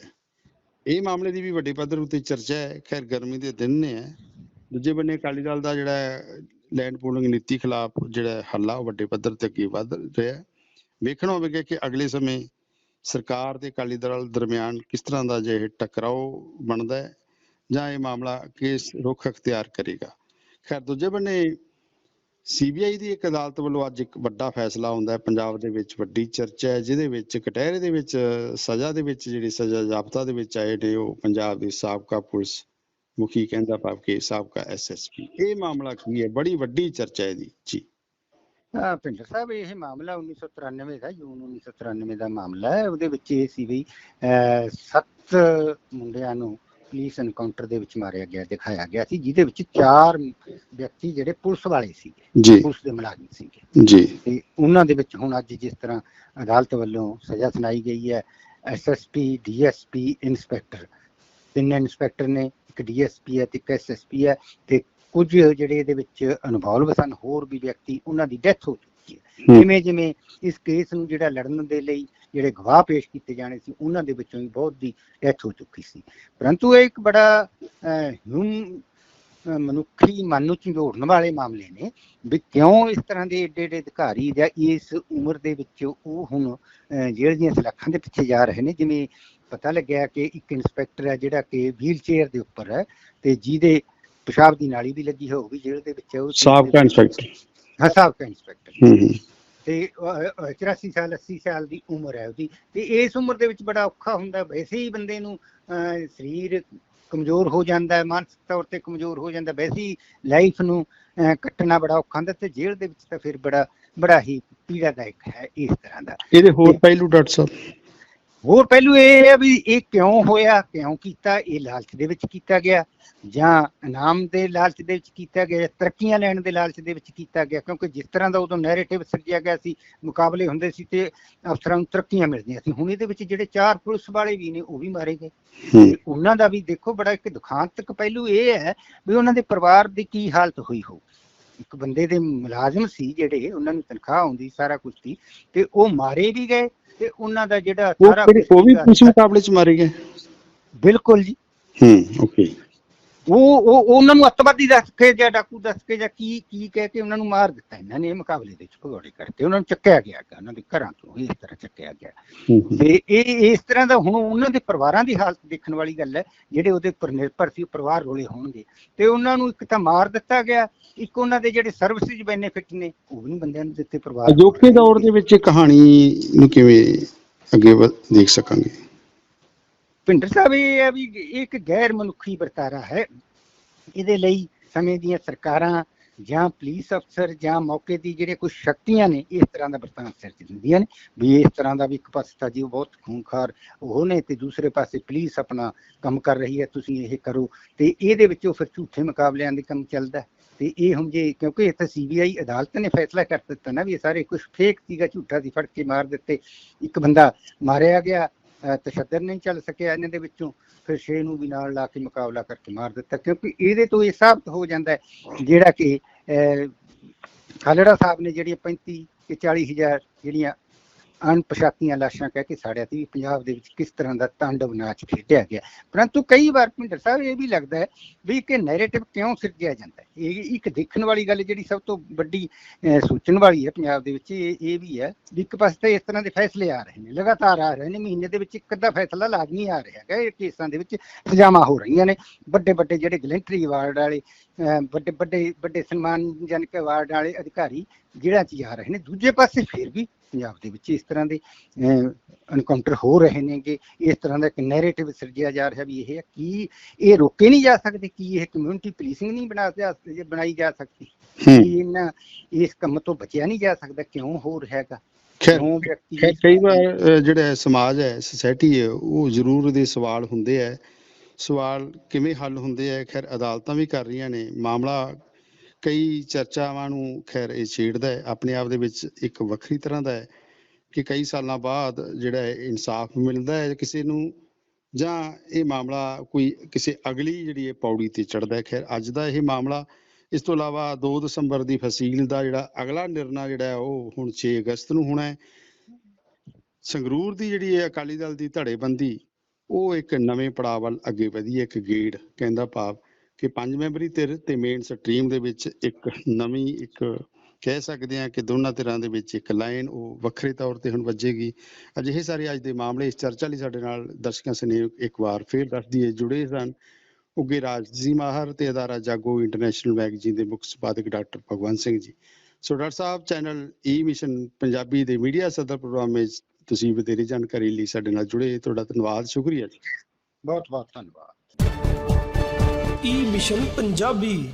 ਇਹ ਮਾਮਲੇ ਦੀ ਵੀ ਵੱਡੇ ਪੱਧਰ ਉੱਤੇ ਚਰਚਾ ਹੈ। ਖੈਰ, ਗਰਮੀ ਦੇ ਦਿਨ ਨੇ ਹੈ ਦੂਜੇ ਬੰਨੇ ਅਕਾਲੀ ਦਲ ਦਾ ਜਿਹੜਾ ਲੈਂਡ ਪੂਲਿੰਗ ਨੀਤੀ ਖਿਲਾਫ ਜਿਹੜਾ ਹੱਲਾ, ਉਹ ਵੱਡੇ ਪੱਧਰ ਤੇ ਅੱਗੇ ਵੱਧ ਰਿਹਾ ਹੈ। ਵੇਖਣਾ ਹੋਵੇਗਾ ਕਿ ਅਗਲੇ ਸਮੇਂ ਸਰਕਾਰ ਤੇ ਅਕਾਲੀ ਦਲ ਦਰਮਿਆਨ ਕਿਸ ਤਰ੍ਹਾਂ ਦਾ ਜੇ ਟਕਰਾਓ ਬਣਦਾ ਹੈ ਜਾਂ ਇਹ ਮਾਮਲਾ ਕਿਸ ਰੁਖ ਅਖਤਿਆਰ ਕਰੇਗਾ। ਖੈਰ, ਦੂਜੇ ਬੰਨੇ ਸੀਬੀਆਈ ਦੀ ਇੱਕ ਅਦਾਲਤ ਵੱਲੋਂ ਅੱਜ ਇੱਕ ਵੱਡਾ ਫੈਸਲਾ ਆਉਂਦਾ ਹੈ। ਪੰਜਾਬ ਦੇ ਵਿੱਚ ਵੱਡੀ ਚਰਚਾ ਹੈ, ਜਿਹਦੇ ਵਿੱਚ, ਕਟਹਿਰੇ ਦੇ ਵਿੱਚ, ਸਜ਼ਾ ਦੇ ਵਿੱਚ ਜਿਹੜੀ ਸਜ਼ਾ ਜ਼ਾਬਤਾ ਦੇ ਵਿੱਚ ਆਏ ਨੇ, ਉਹ ਪੰਜਾਬ ਦੇ ਸਾਬਕਾ ਪੁਲਿਸ ਮੁਖੀ ਕਹਿੰਦਾ ਭਾਵ ਕਿ ਸਾਬਕਾ ਐਸਐਸਪੀ ਇਹ ਮਾਮਲਾ ਕੀ ਹੈ? ਬੜੀ ਵੱਡੀ ਚਰਚਾ ਹੈ ਇਹਦੀ। ਜੀ। ਹਾਂ ਪਿੰਡਰ ਸਾਹਿਬ, ਇਹ ਮਾਮਲਾ 1993 ਦਾ, ਜੂਨ 1993 ਦਾ ਮਾਮਲਾ ਹੈ। ਉਹਦੇ ਵਿੱਚ ਇਹ ਸੀ ਵੀ ਸੱਤ ਮੁੰਡਿਆਂ ਨੂੰ ਪੁਲਿਸ ਐਨਕਾਊਂਟਰ ਦੇ ਵਿੱਚ ਮਾਰਿਆ ਗਿਆ ਦਿਖਾਇਆ ਗਿਆ ਸੀ ਜਿਹਦੇ ਵਿੱਚ ਚਾਰ ਵਿਅਕਤੀ ਜਿਹੜੇ ਪੁਲਿਸ ਵਾਲੇ ਜੀ। ਪੁਲਿਸ ਦੇ ਮੁਲਾਜ਼ਮ ਸੀਗੇ। ਜੀ। ਤੇ ਉਹਨਾਂ ਦੇ ਵਿੱਚ ਹੁਣ ਅੱਜ ਜਿਸ ਤਰ੍ਹਾਂ ਅਦਾਲਤ ਵੱਲੋਂ ਸਜ਼ਾ ਸੁਣਾਈ ਗਈ ਹੈ ਐਸਐਸਪੀ ਡੀਐਸਪੀ ਇਨਸਪੈਕਟਰ ਤਿੰਨ ਇਨਸਪੈਕਟਰ ਨੇ ਇੱਕ ਡੀਐਸਪੀ ਹੈ ਤੇ ਇੱਕ ਐਸਐਸਪੀ ਹੈ ਤੇ ਕੁਝ ਜਿਹੜੇ ਇਹਦੇ ਵਿੱਚ ਇਨਵੋਲਵ ਸਨ ਹੋਰ ਵੀ ਵਿਅਕਤੀ ਉਹਨਾਂ ਦੀ ਡੈਥ ਹੋ ਚੁੱਕੀ ਹੂੰ। ਜਿਵੇਂ ਜਿਵੇਂ ਇਸ ਕੇਸ ਨੂੰ ਜਿਹੜਾ ਲੜਨ ਦੇ ਲਈ ਜਿਹੜੇ ਗਵਾਹ ਪੇਸ਼ ਕੀਤੇ ਜਾਣੇ ਸੀ ਉਹਨਾਂ ਦੇ ਵਿੱਚੋਂ ਵੀ ਬਹੁਤ ਦੀ ਡੈਥ ਹੋ ਚੁੱਕੀ ਸੀ। ਪਰੰਤੂ ਇਹ ਇੱਕ ਬੜਾ ਹਿਊਮ ਮਨੁੱਖੀ ਮਨ ਨੂੰ ਝੰਜੋੜਨ ਵਾਲੇ ਮਾਮਲੇ ਨੇ ਵੀ ਕਿਉਂ ਇਸ ਤਰ੍ਹਾਂ ਦੇ ਏਡੇ ਏਡੇ ਅਧਿਕਾਰੀ ਜਾਂ ਇਸ ਉਮਰ ਦੇ ਵਿੱਚ ਉਹ ਹੁਣ ਜੇਲ੍ਹ ਦੀਆਂ ਸਲਾਖਾਂ ਦੇ ਪਿੱਛੇ ਜਾ ਰਹੇ ਨੇ ਜਿਵੇਂ ਪਤਾ ਲੱਗਿਆ ਕਿ ਇੱਕ ਇਨਸਪੈਕਟਰ ਹੈ ਜਿਹੜਾ ਕਿ ਵੀਲ ਚੇਅਰ ਦੇ ਉੱਪਰ ਹੈ ਤੇ ਜਿਹਦੇ ਪਿਸ਼ਾਬ ਦੀ ਨਾਲੀ ਵੀ ਲੱਗੀ ਹੋਊਗੀ ਜੇਲ੍ਹ ਦੇ ਵਿੱਚ। ਉਹ ਸਾਬਕਾ ਇੰਸਪੈਕਟਰ ਹਾਂ ਸਾਬਕਾ ਇੰਸਪੈਕਟਰ ਹੂੰ ਹੂੰ। ਤੇ ਅਹ, ਅਹ, 84 ਸਾਲ 80 ਸਾਲ ਦੀ ਉਮਰ ਹੈ ਉਹਦੀ। ਤੇ ਇਸ ਉਮਰ ਦੇ ਵਿੱਚ ਬੜਾ ਔਖਾ ਹੁੰਦਾ ਵੈਸੇ ਹੀ ਬੰਦੇ ਨੂੰ ਸਰੀਰ ਕਮਜ਼ੋਰ ਹੋ ਜਾਂਦਾ ਹੈ ਮਾਨਸਿਕ ਤੌਰ ਤੇ ਕਮਜ਼ੋਰ ਹੋ ਜਾਂਦਾ ਵੈਸੇ ਹੀ ਲਾਈਫ ਨੂੰ ਕੱਟਣਾ ਬੜਾ ਔਖਾ ਹੁੰਦਾ ਤੇ ਜੇਲ੍ਹ ਦੇ ਵਿੱਚ ਤਾਂ ਫਿਰ ਬੜਾ ਬੜਾ ਹੀ ਪੀੜਾਦਾਇਕ ਹੈ ਇਸ ਤਰ੍ਹਾਂ ਦਾ। ਇਹਦੇ ਹੋਰ ਪਹਿਲੂ ਡਾਕਟਰ ਸਾਹਿਬ? ਹੋਰ ਪਹਿਲੂ ਇਹ ਹੈ ਵੀ ਇਹ ਕਿਉਂ ਹੋਇਆ ਕਿਉਂ ਕੀਤਾ ਇਹ ਲਾਲਚ ਦੇ ਵਿੱਚ ਕੀਤਾ ਗਿਆ ਜਾਂ ਇਨਾਮ ਦੇ ਲਾਲਚ ਦੇ ਵਿੱਚ ਕੀਤਾ ਗਿਆ ਤਰੱਕੀਆਂ ਲੈਣ ਦੇ ਲਾਲਚ ਦੇ ਵਿੱਚ ਕੀਤਾ ਗਿਆ ਕਿਉਂਕਿ ਜਿਸ ਤਰ੍ਹਾਂ ਦਾ ਉਦੋਂ ਨੈਰੇਟਿਵ ਸਿਰਜਿਆ ਗਿਆ ਸੀ ਮੁਕਾਬਲੇ ਹੁੰਦੇ ਸੀ ਤੇ ਅਫਸਰਾਂ ਨੂੰ ਤਰੱਕੀਆਂ ਮਿਲਦੀਆਂ ਸੀ ਹੁਣ ਇਹਦੇ ਵਿੱਚ ਜਿਹੜੇ ਚਾਰ ਪੁਲਿਸ ਵਾਲੇ ਵੀ ਨੇ ਉਹ ਵੀ ਮਾਰੇ ਗਏ। ਉਹਨਾਂ ਦਾ ਵੀ ਦੇਖੋ ਬੜਾ ਇੱਕ ਦੁਖਾਂਤਕ ਪਹਿਲੂ ਇਹ ਹੈ ਵੀ ਉਹਨਾਂ ਦੇ ਪਰਿਵਾਰ ਦੀ ਕੀ ਹਾਲਤ ਹੋਈ ਹੋ ਇੱਕ ਬੰਦੇ ਦੇ ਮੁਲਾਜ਼ਮ ਸੀ ਜਿਹੜੇ ਉਹਨਾਂ ਨੂੰ ਤਨਖਾਹ ਆਉਂਦੀ ਸਾਰਾ ਕੁਝ ਸੀ ਤੇ ਉਹ ਮਾਰੇ ਵੀ ਗਏ ਤੇ ਉਹਨਾਂ ਦਾ ਜਿਹੜਾ ਉਹ ਸਾਰਾ ਕਿਹੜੇ- ਕੁਛ ਉਹ ਵੀ ਸੀਗਾ- ਪੁਲਿਸ ਮੁਕਾਬਲੇ ਚ ਮਾਰੇ ਗਏ? ਬਿਲਕੁਲ ਜੀ। ਹੂੰ ਓਕੇ ਉਹ ਉਹ ਉਹਨਾਂ ਨੂੰ ਅੱਤਵਾਦੀ ਦੱਸ ਕੇ ਜਾਂ ਡਾਕੂ ਦੱਸ ਕੇ ਜਾਂ ਕੀ ਕੀ ਕਹਿ ਕੇ ਉਹਨਾਂ ਨੂੰ ਮਾਰ ਦਿੱਤਾ। ਇਹਨਾਂ ਨੇ ਇਹ ਮੁਕਾਬਲੇ ਦੇ ਵਿੱਚ ਭਗੌੜੇ ਕਰਕੇ ਉਹਨਾਂ ਨੂੰ ਚੱਕਿਆ ਗਿਆ ਗਾ, ਉਹਨਾਂ ਦੇ ਘਰਾਂ ਤੋਂ ਇਸ ਤਰ੍ਹਾਂ ਚੱਕਿਆ ਗਿਆ। ਤੇ ਇਹ ਇਸ ਤਰ੍ਹਾਂ ਦਾ ਹੁਣ ਉਹਨਾਂ ਦੇ ਪਰਿਵਾਰਾਂ ਦੀ ਹਾਲਤ ਦੇਖਣ ਵਾਲੀ ਗੱਲ ਹੈ। ਜਿਹੜੇ ਉਹਦੇ ਉੱਪਰ ਨਿਰਭਰ ਸੀ ਉਹ ਪਰਿਵਾਰ ਰੋਲੇ ਹੋਣਗੇ। ਤੇ ਉਹਨਾਂ ਨੂੰ ਇੱਕ ਤਾਂ ਮਾਰ ਦਿੱਤਾ ਗਿਆ। ਇੱਕ ਉਹਨਾਂ ਦੇ ਜਿਹੜੇ ਸਰਵਿਸਿਜ਼ ਬੈਨੀਫਿਟ ਨੇ ਉਹ ਵੀ ਨਹੀਂ ਬੰਦਿਆਂ ਨੂੰ ਦਿੱਤੇ ਪਰਿਵਾਰ ਅਜੋਕੇ ਦੌਰ ਦੇ ਵਿੱਚ ਇਹ ਕਹਾਣੀ ਨੂੰ ਕਿਵੇਂ ਅੱਗੇ ਵਧ- ਦੇਖ ਸਕਾਂਗੇ? ਭਿੰਡਰ ਸਾਹਿਬ, ਇਹ ਹੈ ਵੀ ਇਹ ਇੱਕ ਗੈਰ ਮਨੁੱਖੀ ਵਰਤਾਰਾ ਹੈ। ਇਹਦੇ ਲਈ ਸਮੇਂ ਦੀਆਂ ਸਰਕਾਰਾਂ ਜਾਂ ਪੁਲਿਸ ਅਫਸਰ ਜਾਂ ਮੌਕੇ ਦੀ ਜਿਹੜੇ ਕੁਝ ਸ਼ਕਤੀਆਂ ਨੇ, ਇਸ ਤਰ੍ਹਾਂ ਦਾ ਵਰਤਾਰਾ ਸਿਰ ਦਿੰਦੀਆਂ ਨੇ। ਵੀ ਇਸ ਤਰ੍ਹਾਂ ਦਾ ਵੀ ਇੱਕ ਪਾਸੇ ਤਾਂ ਜੀ ਬਹੁਤ ਖੂਨਖਾਰ ਉਹ ਨੇ ਤੇ ਦੂਸਰੇ ਪਾਸੇ ਪੁਲਿਸ ਆਪਣਾ ਕੰਮ ਕਰ ਰਹੀ ਹੈ, ਤੁਸੀਂ ਇਹ ਕਰੋ। ਤੇ ਇਹਦੇ ਵਿੱਚੋਂ ਫਿਰ ਝੂਠੇ ਮੁਕਾਬਲਿਆਂ ਦੇ ਕੰਮ ਚੱਲਦਾ ਤੇ ਇਹ ਹੁਣ ਜੇ ਕਿਉਂਕਿ ਇੱਥੇ ਸੀਬੀਆਈ ਅਦਾਲਤ ਨੇ ਫੈਸਲਾ ਕਰ ਦਿੱਤਾ ਨਾ ਵੀ ਇਹ ਸਾਰੇ ਕੁਝ ਫੇਕ ਸੀਗਾ, ਝੂਠਾ ਸੀ, ਫੜ ਕੇ ਮਾਰ ਦਿੱਤੇ। ਇੱਕ ਬੰਦਾ ਮਾਰਿਆ ਗਿਆ ਤਸ਼ੱਦਦ ਨਹੀਂ ਚੱਲ ਸਕਿਆ ਇਹਨਾਂ ਦੇ ਵਿੱਚੋਂ ਫਿਰ ਛੇ ਨੂੰ ਵੀ ਨਾਲ ਲਾ ਕੇ ਮੁਕਾਬਲਾ ਕਰਕੇ ਮਾਰ ਦਿੱਤਾ ਕਿਉਂਕਿ ਇਹਦੇ ਤੋਂ ਇਹ ਸਾਬਤ ਹੋ ਜਾਂਦਾ ਹੈ ਜਿਹੜਾ ਕਿ ਅਹ, ਖਾਲੜਾ ਸਾਹਿਬ ਨੇ ਜਿਹੜੀਆਂ 35 ਤੇ 40 ਹਜ਼ਾਰ ਜਿਹੜੀਆਂ ਅਣਪਛਾਤੀਆਂ ਲਾਸ਼ਾਂ ਕਹਿ ਕੇ ਸਾੜਿਆ ਸੀ ਪੰਜਾਬ ਦੇ ਵਿੱਚ ਕਿਸ ਤਰ੍ਹਾਂ ਦਾ ਤਾਂਡਵ ਨਾਚ ਖੇਡਿਆ ਗਿਆ। ਪਰੰਤੂ ਕਈ ਵਾਰ ਭਿੰਦਰ ਸਾਹਿਬ ਇਹ ਵੀ ਲੱਗਦਾ ਹੈ ਵੀ ਕਿ ਨੈਰੇਟਿਵ ਕਿਉਂ ਸਿਰਜਿਆ ਜਾਂਦਾ ਹੈ? ਇਹ ਇੱਕ ਦੇਖਣ ਵਾਲੀ ਗੱਲ ਜਿਹੜੀ ਸਭ ਤੋਂ ਵੱਡੀ ਸੋਚਣ ਵਾਲੀ ਹੈ ਪੰਜਾਬ ਦੇ ਵਿੱਚ, ਇਹ ਇਹ ਵੀ ਹੈ ਵੀ ਇੱਕ ਪਾਸੇ ਤਾਂ ਇਸ ਤਰ੍ਹਾਂ ਦੇ ਫੈਸਲੇ ਆ ਰਹੇ ਨੇ, ਲਗਾਤਾਰ ਆ ਰਹੇ ਨੇ, ਮਹੀਨੇ ਦੇ ਵਿੱਚ ਇੱਕ ਅੱਧਾ ਫੈਸਲਾ ਲਾਜ਼ਮੀ ਆ ਰਿਹਾ ਹੈਗਾ, ਇਹ ਕੇਸਾਂ ਦੇ ਵਿੱਚ ਸਜ਼ਾਵਾਂ ਹੋ ਰਹੀਆਂ ਨੇ। ਵੱਡੇ ਵੱਡੇ ਜਿਹੜੇ ਗਲੈਂਟਰੀ ਅਵਾਰਡ ਵਾਲੇ ਵੱਡੇ ਵੱਡੇ ਵੱਡੇ ਸਨਮਾਨਜਨਕ ਅਵਾਰਡ ਵਾਲੇ ਅਧਿਕਾਰੀ ਜਿਹੜਾ ਚ ਜਾ ਰਹੇ ਨੇ। ਦੂਜੇ ਪਾਸੇ ਫਿਰ ਵੀ ਪੰਜਾਬ ਦੇ ਵਿੱਚ ਇਸ ਤਰ੍ਹਾਂ ਦੇ ਐਨਕਾਊਂਟਰ ਹੋ ਰਹੇ ਨੇ ਕਿ ਇਸ ਤਰ੍ਹਾਂ ਦਾ ਇੱਕ ਨੈਰੇਟਿਵ ਸਿਰਜਿਆ ਜਾ ਰਿਹਾ ਵੀ ਇਹ ਹੈ ਕੀ ਇਹ ਰੋਕੇ ਨਹੀਂ ਜਾ ਸਕਦੇ ਕੀ ਇਹ ਕਮਿਊਨਿਟੀ ਪੁਲਿਸਿੰਗ ਨਹੀਂ ਬਣਾ ਜਾ ਬਣਾਈ ਜਾ ਸਕਦੀ। ਕੀ ਇਹਨਾਂ ਇਸ ਕੰਮ ਤੋਂ ਬਚਿਆ ਨਹੀਂ ਜਾ ਸਕਦਾ ਕਿਉਂ ਹੋ ਰਿਹਾ ਹੈਗਾ? ਕਈ ਵਾਰ ਜਿਹੜਾ ਸਮਾਜ ਹੈ ਸੋਸਾਇਟੀ ਹੈ ਉਹ ਜ਼ਰੂਰ ਇਹਦੇ ਸਵਾਲ ਹੁੰਦੇ ਆ। ਸਵਾਲ ਕਿਵੇਂ ਹੱਲ ਹੁੰਦੇ ਆ? ਖੈਰ ਅਦਾਲਤਾਂ ਵੀ ਕਰ ਰਹੀਆਂ ਨੇ। ਮਾਮਲਾ ਕਈ ਚਰਚਾਵਾਂ ਨੂੰ, ਖੈਰ, ਇਹ ਛੇੜਦਾ ਹੈ, ਆਪਣੇ ਆਪ ਦੇ ਵਿੱਚ ਇੱਕ ਵੱਖਰੀ ਤਰ੍ਹਾਂ ਦਾ ਹੈ ਕਿ ਕਈ ਸਾਲਾਂ ਬਾਅਦ ਜਿਹੜਾ ਹੈ ਇਨਸਾਫ ਮਿਲਦਾ ਹੈ ਕਿਸੇ ਨੂੰ ਜਾਂ ਇਹ ਮਾਮਲਾ ਕੋਈ ਕਿਸੇ ਅਗਲੀ ਜਿਹੜੀ ਹੈ ਪੌੜੀ ਤੇ ਚੜਦਾ ਹੈ। ਖੈਰ, ਅੱਜ ਦਾ ਇਹ ਮਾਮਲਾ ਇਸ ਤੋਂ ਇਲਾਵਾ 2 ਦਸੰਬਰ ਦੀ ਫਸੀਲ ਦਾ ਜਿਹੜਾ ਅਗਲਾ ਨਿਰਣਾ ਜਿਹੜਾ ਉਹ ਹੁਣ 6 ਅਗਸਤ ਨੂੰ ਹੋਣਾ ਹੈ। ਸੰਗਰੂਰ ਦੀ ਜਿਹੜੀ ਹੈ ਅਕਾਲੀ ਦਲ ਦੀ ਧੜੇਬੰਦੀ, ਉਹ ਇੱਕ ਨਵੇਂ ਪੜਾਅ ਵੱਲ ਅੱਗੇ ਵਧੀ ਇੱਕ ਗੇੜ, ਕਹਿੰਦਾ ਭਾਵ। ਕਿ ਪੰਜ ਮੈਂਬਰੀ ਧਿਰ ਤੇ ਮੇਨ ਸਟਰੀਮ ਦੇ ਵਿੱਚ ਇੱਕ ਨਵੀਂ ਇੱਕ ਕਹਿ ਸਕਦੇ ਹਾਂ ਕਿ ਦੋਨਾਂ ਧਿਰਾਂ ਦੇ ਵਿੱਚ ਇੱਕ ਲਾਈਨ ਉਹ ਵੱਖਰੇ ਤੌਰ ਤੇ ਹੁਣ ਵੱਜੇਗੀ। ਅਜਿਹੇ ਸਾਰੇ ਅੱਜ ਦੇ ਮਾਮਲੇ ਇਸ ਚਰਚਾ ਲਈ ਸਾਡੇ ਨਾਲ ਦਰਸ਼ਕਾਂ ਸਨੇਹ ਇੱਕ ਵਾਰ ਫੇਰ ਦੱਸ ਦਈਏ ਜੁੜੇ ਸਨ। ਉੱਗੇ ਰਾਜ ਜੀ ਮਾਹਰ ਤੇ ਅਦਾਰਾ ਜਾਗੋ ਇੰਟਰਨੈਸ਼ਨਲ ਮੈਗਜ਼ੀਨ ਦੇ ਮੁੱਖ ਸੰਪਾਦਕ doctor Bhagwant Singh ji. So doctor sahib, channel e E mission Punjabi ਦੇ ਮੀਡੀਆ ਸਦਰ ਪ੍ਰੋਗਰਾਮ ਵਿੱਚ ਤੁਸੀਂ ਵਧੇਰੇ ਜਾਣਕਾਰੀ ਲਈ ਸਾਡੇ ਨਾਲ ਜੁੜੇ। ਤੁਹਾਡਾ ਧੰਨਵਾਦ, ਸ਼ੁਕਰੀਆ ਜੀ। ਬਹੁਤ ਬਹੁਤ ਧੰਨਵਾਦ। ਈ ਮਿਸ਼ਨ ਪੰਜਾਬੀ